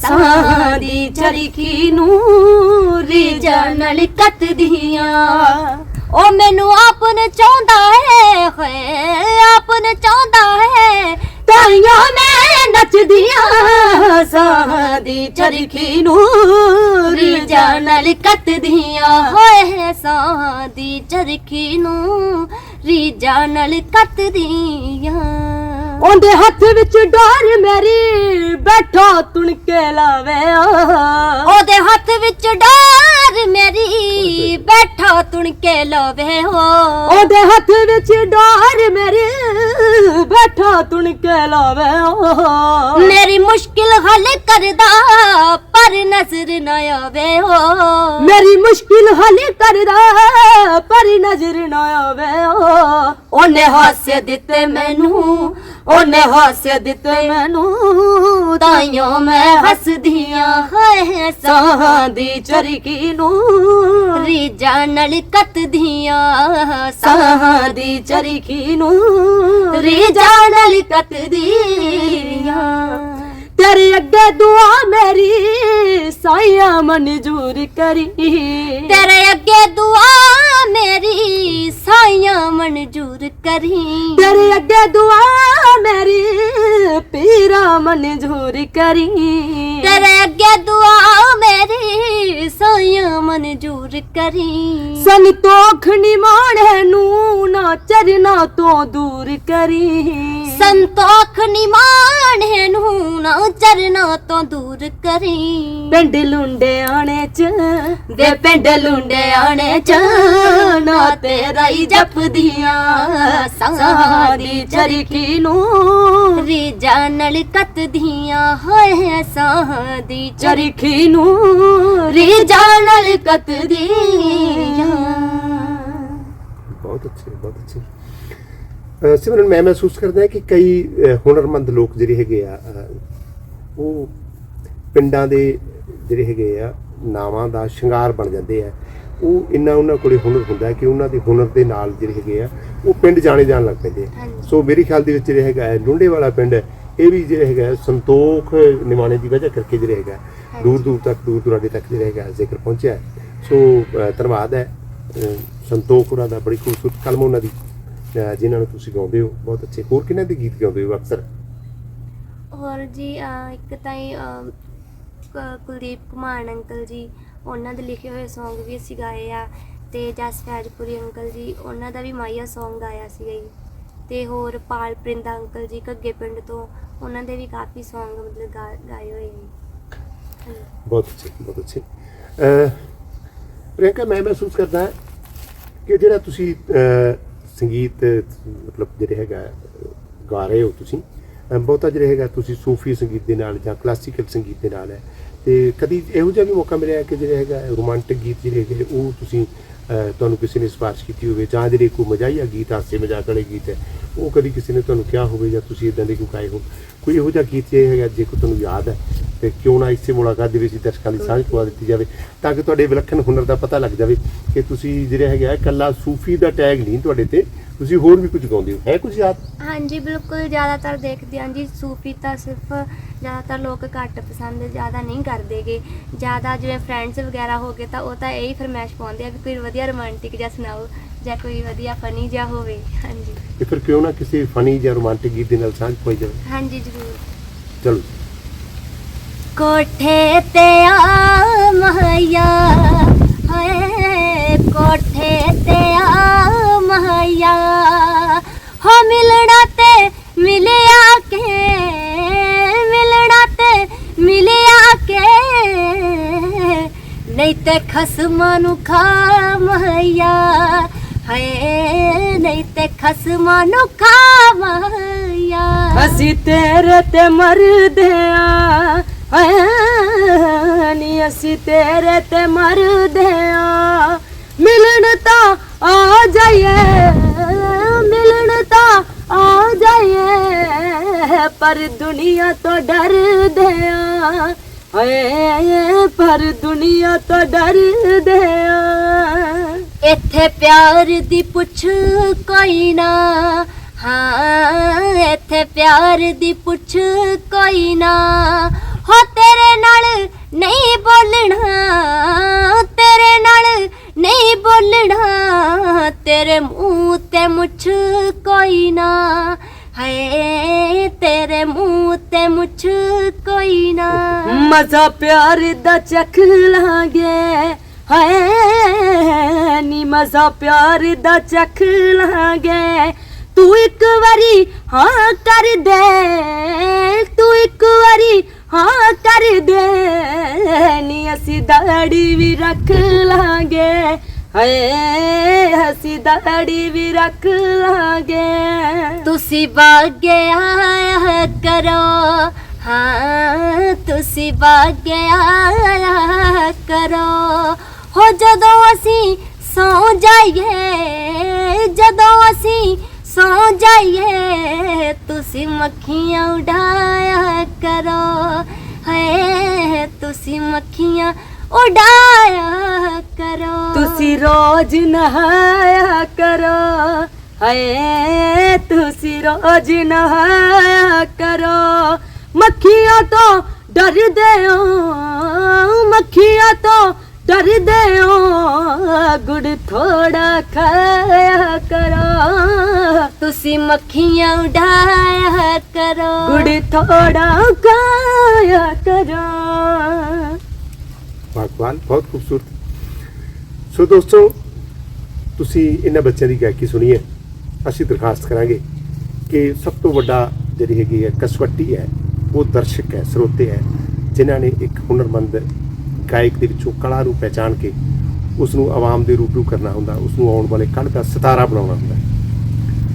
ਸਾਹਾਂ ਦੀ ਚਰਖੀ ਨੂੰ ਰੀਜਾਂ ਨਾਲ ਕੱਤਦੀਆਂ ਉਹ ਮੈਨੂੰ ਆਪਨ ਚਾਹੁੰਦਾ ਹੈ ਹੋਏ ਆਪਨ ਚਾਹੁੰਦਾ ਹੈ। ਤਾਈਆਂ ਮੈਂ ਨੱਚਦੀਆਂ ਸਾਹ ਦੀ ਚਰਖੀ ਨੂੰ ਰੀਜਾ ਨਾਲ ਕੱਤਦੀਆਂ। ਹੋਏ ਸਾਹ ਦੀ ਚਰਖੀ ਨੂੰ ਰੀਜਾਂ ਨਾਲ ਕੱਤਦੀਆਂ।
ਉਹਦੇ ਹੱਥ ਵਿੱਚ ਡੋਰ ਮੇਰੀ ਬੈਠਾ ਤੁਣ ਕੇ ਲਾਵੇ
ਉਹਦੇ ਹੱਥ ਵਿੱਚ ਡਾਰ ਮੇਰੀ ਬੈਠਾ ਤੁਣ ਕੇ ਲਵੇ ਹੋ
ਉਹਦੇ ਹੱਥ ਵਿੱਚ ਡੋਰ ਮੇਰੀ ਬੈਠਾ ਤੁਣ ਕੇ ਲਾਵੇ
ਮੇਰੀ ਮੁਸ਼ਕਿਲ ਹੱਲ ਕਰਦਾ ਪਰ ਨਜ਼ਰ ਨਾ ਆਵੇ ਹੋ
ਮੇਰੀ ਮੁਸ਼ਕਿਲ ਹੱਲ ਕਰਦਾ ਪਰ ਨਜ਼ਰ ਨਾ ਆਵੇ ਉਹਨੇ ਹਾਸੇ ਦਿੱਤੇ ਮੈਨੂੰ ਉਹਨੇ ਹਾਸੇ ਦਿੱਤੇ। ਮੈਨੂੰ
ਤਾਈਓ ਮੈਂ ਹੱਸਦੀਆਂ ਹਾਏ
ਸਾਹਾਂ ਦੀ ਚਰਖੀ ਨੂੰ।
ਰੀਜਾਂ ਨਾਲ ਕੱਤਦੀਆਂ
ਸਾਹਾਂ ਦੀ ਚਰਖੀ ਨੂੰ।
ਰੀਜਾਂ ਨਾਲ ਕੱਤਦੀਆਂ।
ਤੇਰੇ ਅੱਗੇ ਦੁਆ ਮੇਰੀ ਸਾਇਆ ਮਨਜ਼ੂਰ ਕਰੀ।
ਤੇਰੇ ਅੱਗੇ ਦੁਆ ਮੇਰੀ ਸਾਈਆਂ ਮਨਜ਼ੂਰ ਕਰੀ।
ਤੇਰੇ ਅੱਗੇ ਦੁਆ ਮੇਰੀ ਪੀਰਾ ਮਨਜ਼ੂਰ ਕਰੀ।
ਤੇਰੇ ਅੱਗੇ ਦੁਆ ਮੇਰੀ ਸਾਈਆਂ ਮਨਜ਼ੂਰ ਕਰੀ।
ਸੰਤੋਖ ਨਿਮਾਣੇ ਨੂੰ ਨਾ ਚਰਨਾ ਤੋਂ ਦੂਰ ਕਰੀ।
ਸੰਤੋਖ ਨਿਮਾਣੇ ਨੂੰ ਨਾ ਚਰਨਾ ਤੋਂ ਦੂਰ ਕਰੀ।
ਪਿੰਡ ਲੁੰਡਿਆਣੇ ਚ
ਵੇ ਪਿੰਡ ਲੁੰਡਿਆਣੇ ਚ ਨਾ ਤੇਰਾ ਹੀ ਜਪਦੀਆਂ
ਦੀ ਚਰਖੀ ਨੂੰ।
ਰੀਜਾਂ ਨਾਲ ਕੱਤਦੀਆਂ ਹੋਏ ਚਰੀ
ਚਰਖੀ ਨੂੰ।
ਰੀਜਾਂ ਨਾਲ ਕੱਤਦੀਆਂ।
ਬਹੁਤ ਅੱਛੇ ਬਹੁਤ ਅੱਛੇ। ਸਿਮਰਨ ਮੈਂ ਮਹਿਸੂਸ ਕਰਦਾ ਹਾਂ ਕਿ ਕਈ ਹੁਨਰਮੰਦ ਲੋਕ ਜਿਹੜੇ ਹੈਗੇ ਆ ਉਹ ਪਿੰਡਾਂ ਦੇ ਜਿਹੜੇ ਹੈਗੇ ਆ ਨਾਵਾਂ ਦਾ ਸ਼ਿੰਗਾਰ ਬਣ ਜਾਂਦੇ ਆ। ਉਹ ਇੰਨਾ ਉਹਨਾਂ ਕੋਲੇ ਹੁਨਰ ਹੁੰਦਾ ਹੈ ਕਿ ਉਹਨਾਂ ਦੇ ਹੁਨਰ ਦੇ ਨਾਲ ਜਿਹੜੇ ਹੈਗੇ ਆ ਉਹ ਪਿੰਡ ਜਾਣੇ ਜਾਣ ਲੱਗ ਪੈਂਦੇ। ਸੋ ਮੇਰੇ ਖਿਆਲ ਦੇ ਵਿੱਚ ਜਿਹੜਾ ਹੈਗਾ ਹੈ, ਲੁੰਡੇ ਵਾਲਾ ਪਿੰਡ ਇਹ ਵੀ ਜਿਹੜਾ ਹੈਗਾ ਸੰਤੋਖ ਨਿਮਾਣੇ ਦੀ ਵਜ੍ਹਾ ਕਰਕੇ ਜਿਹੜਾ ਹੈਗਾ ਦੂਰ ਦੂਰ ਤੱਕ ਦੂਰ ਦੁਰਾਡੇ ਤੱਕ ਜਿਹੜਾ ਹੈਗਾ ਜ਼ਿਕਰ ਪਹੁੰਚਿਆ। ਸੋ ਧੰਨਵਾਦ ਹੈ। ਸੰਤੋਖ ਹੋਰਾਂ ਦਾ ਬੜੀ ਖੂਬਸੂਰਤ ਕਲਮ ਉਹਨਾਂ ਦੀ ਜਿਨ੍ਹਾਂ ਨੂੰ ਤੁਸੀਂ ਗਾਉਂਦੇ ਹੋ ਬਹੁਤ ਅੱਛੇ। ਹੋਰ ਕਿਹਨਾਂ ਦੇ ਗੀਤ ਗਾਉਂਦੇ ਹੋ ਅਕਸਰ?
ਹੋਰ ਜੀ ਇੱਕ ਤਾਂ ਹੀ ਕੁਲਦੀਪ ਕੁਮਾਰ ਅੰਕਲ ਜੀ ਉਹਨਾਂ ਦੇ ਲਿਖੇ ਹੋਏ Song ਵੀ ਅਸੀਂ ਗਾਏ ਆ ਤੇ ਜਸ ਫੈਜਪੁਰੀ ਅੰਕਲ ਜੀ ਉਹਨਾਂ ਦਾ ਵੀ ਮਾਈਆ Song ਗਾਇਆ ਸੀਗਾ ਜੀ ਤੇ ਹੋਰ ਪਾਲ ਪ੍ਰਿੰਦਾ ਅੰਕਲ ਜੀ ਘੱਗੇ ਪਿੰਡ ਤੋਂ ਉਹਨਾਂ ਦੇ ਵੀ ਕਾਫੀ Song ਮਤਲਬ ਗਾ- ਗਾਏ ਹੋਏ ਜੀ ਹਾਂਜੀ।
ਬਹੁਤ ਅੱਛੇ ਬਹੁਤ ਅੱਛੇ ਅਹ, ਮੈਂ ਮਹਿਸੂਸ ਕਰਦਾ ਕਿ ਜਿਹੜਾ ਤੁਸੀਂ ਸੰਗੀਤ ਮਤਲਬ ਜਿਹੜੇ ਹੈਗਾ ਗਾ ਰਹੇ ਹੋ ਤੁਸੀਂ ਬਹੁਤਾ ਜਿਹੜਾ ਹੈਗਾ ਤੁਸੀਂ ਸੂਫੀ ਸੰਗੀਤ ਦੇ ਨਾਲ ਜਾਂ ਕਲਾਸੀਕਲ ਸੰਗੀਤ ਦੇ ਨਾਲ ਹੈ। ਤੇ ਕਦੀ ਇਹੋ ਜਿਹਾ ਵੀ ਮੌਕਾ ਮਿਲਿਆ ਕਿ ਜਿਹੜਾ ਹੈਗਾ ਰੋਮਾਂਟਿਕ ਗੀਤ ਜਿਹੜੇ ਹੈਗੇ ਉਹ ਤੁਸੀਂ ਤੁਹਾਨੂੰ ਕਿਸੇ ਨੇ ਸਿਫਾਰਿਸ਼ ਕੀਤੀ ਹੋਵੇ ਜਾਂ ਜਿਹੜੇ ਕੋਈ ਮਜ਼ਾਹੀਆ ਗੀਤ, ਹਾਸੇ ਮਜ਼ਾਕ ਵਾਲੇ ਗੀਤ ਹੈ ਉਹ ਕਦੀ ਕਿਸੇ ਨੇ ਤੁਹਾਨੂੰ ਕਿਹਾ ਹੋਵੇ ਜਾਂ ਤੁਸੀਂ ਇਦਾਂ ਦੇ ਕੋਈ ਗਾਏ ਹੋ, ਕੋਈ ਇਹੋ ਜਿਹਾ ਗੀਤ ਜੇ ਹੈਗਾ ਜੇ ਕੋਈ ਤੁਹਾਨੂੰ ਯਾਦ ਹੈ, ਤੇ ਕਿਉਂ ਨਾ ਇਸੇ ਮੁਲਾਕਾਤ ਦੇ ਵਿੱਚ ਦਰਸ਼ਕਾਂ ਦੀ ਸਾਂਝ ਪਵਾ ਦਿੱਤੀ ਜਾਵੇ ਤਾਂ ਕਿ ਤੁਹਾਡੇ ਵਿਲੱਖਣ ਹੁਨਰ ਦਾ ਪਤਾ ਲੱਗ ਜਾਵੇ ਕਿ ਤੁਸੀਂ ਜਿਹੜੇ ਹੈਗੇ ਆ ਸੂਫੀ ਦਾ ਟੈਗ ਨਹੀਂ ਤੁਹਾਡੇ ਤੇ, ਤੁਸੀਂ ਹੋਰ ਵੀ ਕੁਝ ਗਾਉਂਦੇ ਹੋ, ਹੈ ਕੁਝ ਯਾਦ?
ਹਾਂਜੀ, ਬਿਲਕੁਲ ਜ਼ਿਆਦਾਤਰ ਦੇਖਦੇ ਹਾਂ ਜੀ, ਸੂਫੀ ਤਾਂ ਸਿਰਫ ਜ਼ਿਆਦਾਤਰ ਲੋਕ ਘੱਟ ਪਸੰਦ ਜ਼ਿਆਦਾ ਨਹੀਂ ਕਰਦੇਗੇ ਜ਼ਿਆਦਾ ਜਿਵੇਂ ਫਰੈਂਡਸ ਵਗੈਰਾ ਹੋ ਗਏ ਤਾਂ ਉਹ ਤਾਂ ਇਹੀ ਫਰਮਾਇਸ਼ ਪਾਉਂਦੇ ਆ ਵੀ ਕੋਈ ਵਧੀਆ ਰੋਮਾਂਟਿਕ ਜਿਹਾ ਸੁਣਾਓ। ਜਾਂ ਕੋਈ ਵਧੀਆ ਫਨੀ ਜਿਹਾ ਹੋਵੇ ਹਾਂਜੀ।
ਤੇ ਫਿਰ ਕਿਉਂ ਨਾ ਕਿਸੇ ਫਨੀ ਜਾਂ ਰੋਮਾਂਟਿਕ ਗੀਤ ਦੇ ਨਾਲ ਸਾਂਝ ਪਾਈ ਜਾਵੇ।
ਹਾਂਜੀ ਜ਼ਰੂਰ।
ਚਲੋ।
ਕੋਠੇ ਤੇ ਆ ਮਹਈਆ ਹਾਏ ਕੋਠੇ ਤੇ ਆ ਮਹਈਆ। ਹੋ ਮਿਲਣਾ ਤੇ ਮਿਲਿਆ ਕੇ ਮਿਲਣਾ ਤੇ ਮਿਲਿਆ ਕੇ। ਨਹੀਂ ਤੇ ਖਸਮਾਂ ਨੂੰ ਖਾ ਮਹਈਆ ਹਾਏ ਨਹੀਂ ਤੇ ਖਸਮਾਂ ਨੂੰ ਖਾ ਮਹਈਆ
ਅਸੀਂ ਤੇਰੇ ਤੇ ਮਰਦੇ ਆ ਹਾਏ, ਅਸੀਂ ਤੇਰੇ ਤੇ ਮਰਦੇ ਆ ਮਿਲਣ ਤਾਂ ਆ ਜਾਈਏ ਮਿਲਣ ਤਾਂ ਆ ਜਾਈਏ ਪਰ ਦੁਨੀਆ ਤੋਂ ਡਰਦੇ ਆ ਹਾਏ ਪਰ ਦੁਨੀਆ ਤੋਂ ਡਰਦੇ ਆ
ਇੱਥੇ ਪਿਆਰ ਦੀ ਪੁੱਛ ਕੋਈ ਨਾ। ਹਾਂ, ਇੱਥੇ ਪਿਆਰ ਦੀ ਪੁੱਛ ਕੋਈ ਨਾ। ਹੋ ਤੇਰੇ ਨਾਲ ਨਹੀਂ ਬੋਲਣਾ, ਤੇਰੇ ਨਾਲ ਨਹੀਂ ਬੋਲਣਾ। ਤੇਰੇ ਮੂੰਹ ਤੇ ਮੁੱਛ ਕੋਈ ਨਾ। ਹੈ ਤੇਰੇ ਮੂੰਹ ਤੇ ਮੁੱਛ ਕੋਈ ਨਾ।
ਮਜ਼ਾ ਪਿਆਰ ਦਾ ਚੱਖ ਲਾਂਗੇ। ਹਾਏ ਨੀ ਮਜ਼ਾ ਪਿਆਰ ਦਾ ਚੱਖ ਲਾਂਗੇ। ਤੂੰ ਇੱਕ ਵਾਰੀ ਹਾਂ ਕਰ ਦੇ, ਤੂੰ ਇੱਕ ਵਾਰੀ ਹਾਂ ਕਰ ਦੇ। ਨੀ ਅਸੀਂ ਦਾੜੀ ਵੀ ਰੱਖ ਲਾਂਗੇ। ਹਾਏ, ਅਸੀਂ ਦਾੜੀ ਵੀ ਰੱਖ ਲਾਂਗੇ।
ਤੁਸੀਂ ਬਾਗਿਆ ਕਰੋ, ਹਾਂ, ਤੁਸੀਂ ਬਾਗਿਆ ਕਰੋ। ਹੋ ਜਦੋਂ ਅਸੀਂ ਸੌ ਜਾਈਏ, ਜਦੋਂ ਅਸੀਂ ਸੌ ਜਾਈਏ, ਤੁਸੀਂ ਮੱਖੀਆਂ ਉਡਾਇਆ ਕਰੋ ਹੈ ਤੁਸੀਂ ਮੱਖੀਆਂ ਉਡਾਇਆ ਕਰੋ।
ਤੁਸੀਂ ਰੋਜ਼ ਨਹਾਇਆ ਕਰੋ, ਹਾਏ, ਤੁਸੀਂ ਰੋਜ਼ ਨਹਾਇਆ ਕਰੋ। ਮੱਖੀਆਂ ਤੋਂ ਡਰਦੇ ਹੋ, ਮੱਖੀਆਂ ਤੋਂ ਡਰਦੇ ਹੋ ਗੁੜ ਥੋੜਾ ਖਾਇਆ ਕਰੋ।
ਤੁਸੀਂ ਮੱਖੀਆਂ ਉਡਾਇਆ ਕਰੋ।
ਗੁੜ ਥੋੜਾ ਖਾਇਆ ਕਰੋ।
ਬਾਗਬਾਨ ਬਹੁਤ ਖੂਬਸੂਰਤ। ਸੋ ਦੋਸਤੋ ਤੁਸੀਂ ਇਹਨਾਂ ਬੱਚਿਆਂ ਦੀ ਗਾਇਕੀ ਸੁਣੀ ਹੈ। ਅਸੀਂ ਦਰਖਾਸਤ ਕਰਾਂਗੇ ਕਿ ਸਭ ਤੋਂ ਵੱਡਾ ਜਿਹੜੀ ਹੈਗੀ ਹੈ ਕਸਵੱਟੀ ਹੈ ਉਹ ਦਰਸ਼ਕ ਹੈ ਸਰੋਤੇ ਹੈ ਜਿਨ੍ਹਾਂ ਨੇ ਇੱਕ ਹੁਨਰਮੰਦ ਗਾਇਕ ਦੇ ਵਿੱਚੋਂ ਕਲਾ ਨੂੰ ਪਹਿਚਾਨ ਕੇ ਉਸ ਨੂੰ ਆਵਾਮ ਦੇ ਰੂਬਰੂ ਕਰਨਾ ਹੁੰਦਾ ਉਸ ਨੂੰ ਆਉਣ ਵਾਲੇ ਕੱਲ੍ਹ ਦਾ ਸਿਤਾਰਾ ਬਣਾਉਣਾ ਹੁੰਦਾ।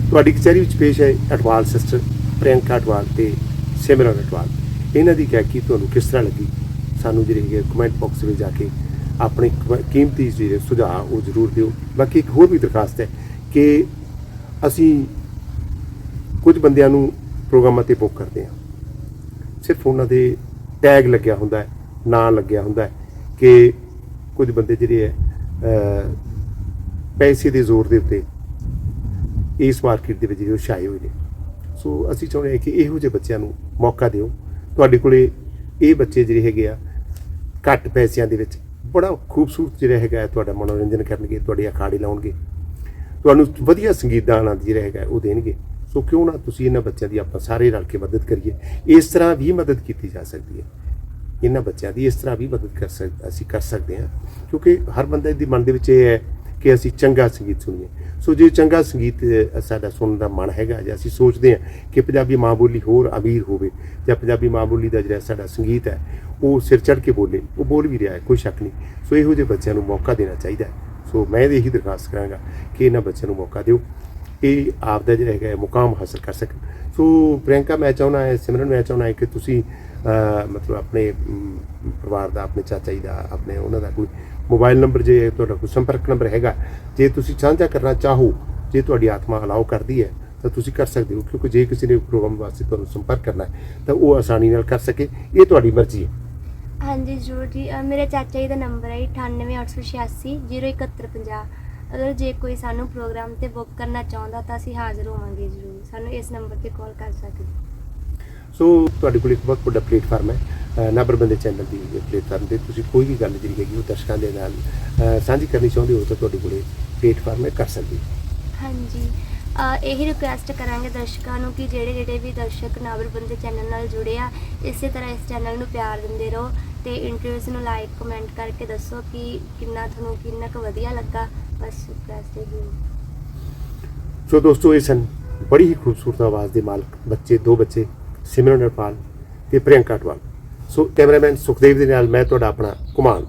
ਤੁਹਾਡੀ ਕਚਹਿਰੀ ਵਿੱਚ ਪੇਸ਼ ਹੈ ਅਟਵਾਲ ਸਿਸਟਰ ਪ੍ਰਿਯੰਕਾ ਅਟਵਾਲ ਤੇ ਸਿਮਰਨ ਅਟਵਾਲ ਇਹਨਾਂ ਦੀ ਗਾਇਕੀ ਤੁਹਾਨੂੰ ਕਿਸ ਤਰ੍ਹਾਂ ਲੱਗੀ? ਸਾਨੂੰ ਜਿਹੜੀ ਹੈਗੀ ਕਮੈਂਟ ਬਾਕਸ ਵਿੱਚ ਜਾ ਕੇ ਆਪਣੇ ਕੀਮਤੀ ਜਿਹੜੇ ਸੁਝਾਅ ਉਹ ਜ਼ਰੂਰ ਦਿਓ। ਬਾਕੀ ਇੱਕ ਹੋਰ ਵੀ ਦਰਖਾਸਤ ਹੈ ਕਿ ਅਸੀਂ ਕੁਝ ਬੰਦਿਆਂ ਨੂੰ ਪ੍ਰੋਗਰਾਮਾਂ ਤੇ ਬੁੱਕ ਕਰਦੇ ਹਾਂ। ਸਿਰਫ ਉਹਨਾਂ ਦੇ ਟੈਗ ਲੱਗਿਆ ਹੁੰਦਾ ਹੈ, ਨਾਂ ਲੱਗਿਆ ਹੁੰਦਾ ਹੈ। ਕਿ ਕੁਝ ਬੰਦੇ ਜਿਹੜੇ ਹੈ ਪੈਸੇ ਦੇ ਜ਼ੋਰ ਦੇ ਉੱਤੇ ਇਸ ਮਾਰਕੀਟ ਦੇ ਵਿੱਚ ਜਿਹੜੇ ਉਹ ਛਾਏ ਹੋਏ ਨੇ। ਸੋ ਅਸੀਂ ਚਾਹੁੰਦੇ ਹਾਂ ਕਿ ਇਹੋ ਜਿਹੇ ਬੱਚਿਆਂ ਨੂੰ ਮੌਕਾ ਦਿਓ। ਤੁਹਾਡੇ ਕੋਲੇ ਇਹ ਬੱਚੇ ਜਿਹੜੇ ਹੈਗੇ ਆ, ਘੱਟ ਪੈਸਿਆਂ ਦੇ ਵਿੱਚ ਬੜਾ ਖੂਬਸੂਰਤ ਜਿਹੜਾ ਹੈਗਾ ਤੁਹਾਡਾ ਮਨੋਰੰਜਨ ਕਰਨਗੇ, ਤੁਹਾਡੇ ਅਖਾੜੇ ਲਾਉਣਗੇ। ਤੁਹਾਨੂੰ ਵਧੀਆ ਸੰਗੀਤ ਦਾ ਆਨੰਦ ਜਿਹੜਾ ਹੈਗਾ ਉਹ ਦੇਣਗੇ। ਸੋ ਕਿਉਂ ਨਾ ਤੁਸੀਂ ਇਹਨਾਂ ਬੱਚਿਆਂ ਦੀ ਆਪਾਂ ਸਾਰੇ ਰਲ ਕੇ ਮਦਦ ਕਰੀਏ। ਇਸ ਤਰ੍ਹਾਂ ਵੀ ਮਦਦ ਕੀਤੀ ਜਾ ਸਕਦੀ ਹੈ। ਇਹਨਾਂ ਬੱਚਿਆਂ ਦੀ ਇਸ ਤਰ੍ਹਾਂ ਵੀ ਮਦਦ ਕਰ ਸਕ, ਅਸੀਂ ਕਰ ਸਕਦੇ ਹਾਂ। ਕਿਉਂਕਿ ਹਰ ਬੰਦੇ ਦੀ ਮਨ ਦੇ ਵਿੱਚ ਇਹ ਹੈ ਕਿ ਅਸੀਂ ਚੰਗਾ ਸੰਗੀਤ ਸੁਣੀਏ। ਸੋ ਜੇ ਚੰਗਾ ਸੰਗੀਤ ਸਾਡਾ ਸੁਣਨ ਦਾ ਮਨ ਹੈਗਾ ਜਾਂ ਅਸੀਂ ਸੋਚਦੇ ਹਾਂ ਕਿ ਪੰਜਾਬੀ ਮਾਂ ਬੋਲੀ ਹੋਰ ਅਮੀਰ ਹੋਵੇ ਜਾਂ ਪੰਜਾਬੀ ਮਾਂ ਬੋਲੀ ਦਾ ਜਿਹੜਾ ਸਾਡਾ ਸੰਗੀਤ ਹੈ, ਉਹ ਸਿਰ ਚੜ੍ਹ ਕੇ ਬੋਲੇ, ਉਹ ਬੋਲ ਵੀ ਰਿਹਾ ਹੈ, ਕੋਈ ਸ਼ੱਕ ਨਹੀਂ। ਸੋ ਇਹੋ ਜਿਹੇ ਬੱਚਿਆਂ ਨੂੰ ਮੌਕਾ ਦੇਣਾ ਚਾਹੀਦਾ ਸੋ ਮੈਂ ਇਹੀ ਦਰਖਾਸਤ ਕਰਾਂਗਾ ਕਿ ਇਹਨਾਂ ਬੱਚਿਆਂ ਨੂੰ ਮੌਕਾ ਦਿਓ, ਇਹ ਆਪ ਦਾ ਜਿਹੜਾ ਹੈਗਾ ਮੁਕਾਮ ਹਾਸਲ ਕਰ ਸਕਣ। ਸੋ ਪ੍ਰਿਯੰਕਾ, ਮੈਂ ਚਾਹੁੰਦਾ ਹੈ, ਸਿਮਰਨ, ਮੈਂ ਚਾਹੁੰਦਾ ਹੈ ਕਿ ਤੁਸੀਂ ਮਤਲਬ ਆਪਣੇ ਪਰਿਵਾਰ ਦਾ, ਆਪਣੇ ਚਾਚਾ ਜੀ ਦਾ, ਆਪਣੇ ਉਹਨਾਂ ਦਾ ਕੋਈ ਮੋਬਾਈਲ ਨੰਬਰ ਜੇ ਤੁਹਾਡਾ ਕੋਈ ਸੰਪਰਕ ਨੰਬਰ ਹੈਗਾ, ਜੇ ਤੁਸੀਂ ਸਾਂਝਾ ਕਰਨਾ ਚਾਹੋ, ਜੇ ਤੁਹਾਡੀ ਆਤਮਾ ਅਲਾਉ ਕਰਦੀ ਹੈ, ਤਾਂ ਤੁਸੀਂ ਕਰ ਸਕਦੇ ਹੋ, ਕਿਉਂਕਿ ਜੇ ਕਿਸੇ ਨੇ ਪ੍ਰੋਗਰਾਮ ਵਾਸਤੇ ਤੁਹਾਨੂੰ ਸੰਪਰਕ ਕਰਨਾ ਹੈ, ਤਾਂ ਉਹ ਆਸਾਨੀ ਨਾਲ ਕਰ ਸਕੇ, ਇਹ ਤੁਹਾਡੀ ਮਰਜ਼ੀ ਹੈ।
ਹਾਂਜੀ, ਜ਼ਰੂਰ ਜੀ। ਅਹ, ਮੇਰੇ ਚਾਚਾ ਜੀ ਦਾ ਨੰਬਰ ਹੈ 98886 07150 ਅਗਰ ਜੇ ਕੋਈ ਸਾਨੂੰ ਪ੍ਰੋਗਰਾਮ ਤੇ ਬੁੱਕ ਕਰਨਾ ਚਾਹੁੰਦਾ, ਤਾਂ ਅਸੀਂ ਹਾਜ਼ਰ ਹੋਵਾਂਗੇ ਜ਼ਰੂਰ। ਸਾਨੂੰ ਇਸ ਨੰਬਰ ਤੇ ਕਾਲ ਕਰ ਸਕਦੇ
ਸੋ ਤੁਹਾਡੇ ਕੋਲ ਇੱਕ ਬਹੁਤ ਵੱਡਾ ਪਲੇਟਫਾਰਮ ਹੈ ਨਾਬਰ ਬੰਦੇ ਚੈਨਲ ਦੀ ਪਲੇਟਫਾਰਮ ਤੇ ਤੁਸੀਂ ਕੋਈ ਵੀ ਗੱਲ ਜਿਹੜੀ ਹੈਗੀ ਉਹ ਦਰਸ਼ਕਾਂ ਦੇ ਨਾਲ ਸਾਂਝੀ ਕਰਨੀ ਚਾਹੁੰਦੇ ਹੋ ਤਾਂ ਤੁਹਾਡੇ ਕੋਲੇ ਪਲੇਟਫਾਰਮ ਹੈ ਕਰ ਸਕਦੇ
ਹਾਂਜੀ ਇਹੀ ਰਿਕੁਐਸਟ ਕਰਾਂਗੇ ਦਰਸ਼ਕਾਂ ਨੂੰ ਕਿ ਜਿਹੜੇ ਜਿਹੜੇ ਵੀ ਦਰਸ਼ਕ ਨਾਵਲ ਬੰਦੇ ਚੈਨਲ ਨਾਲ ਜੁੜੇ ਆ ਇਸੇ ਤਰ੍ਹਾਂ ਇਸ ਚੈਨਲ ਨੂੰ ਪਿਆਰ ਦਿੰਦੇ ਰਹੋ ਤੇ ਇੰਟਰਵਿਊਜ਼ ਨੂੰ ਲਾਈਕ ਕਮੈਂਟ ਕਰਕੇ ਦੱਸੋ ਕਿ ਕਿੰਨਾ ਤੁਹਾਨੂੰ ਕਿੰਨਾ ਕੁ ਵਧੀਆ ਲੱਗਾ। ਬਸ ਰਿਕੁਐਸਟ ਹੈ। ਜੀ
ਸੋ ਦੋਸਤੋ ਇਹ ਸਨ ਬੜੀ ਹੀ ਖੂਬਸੂਰਤ ਆਵਾਜ਼ ਦੇ ਮਾਲਕ ਬੱਚੇ ਦੋ ਬੱਚੇ ਸਿਮਰਨ ਅਰਪਾਲ ਤੇ ਪ੍ਰਿਯੰਕਾ ਅਟਵਾਲ। ਸੋ ਕੈਮਰਾਮੈਨ ਸੁਖਦੇਵ ਦੇ ਨਾਲ ਮੈਂ ਤੁਹਾਡਾ ਆਪਣਾ ਕੁਮਾਨ।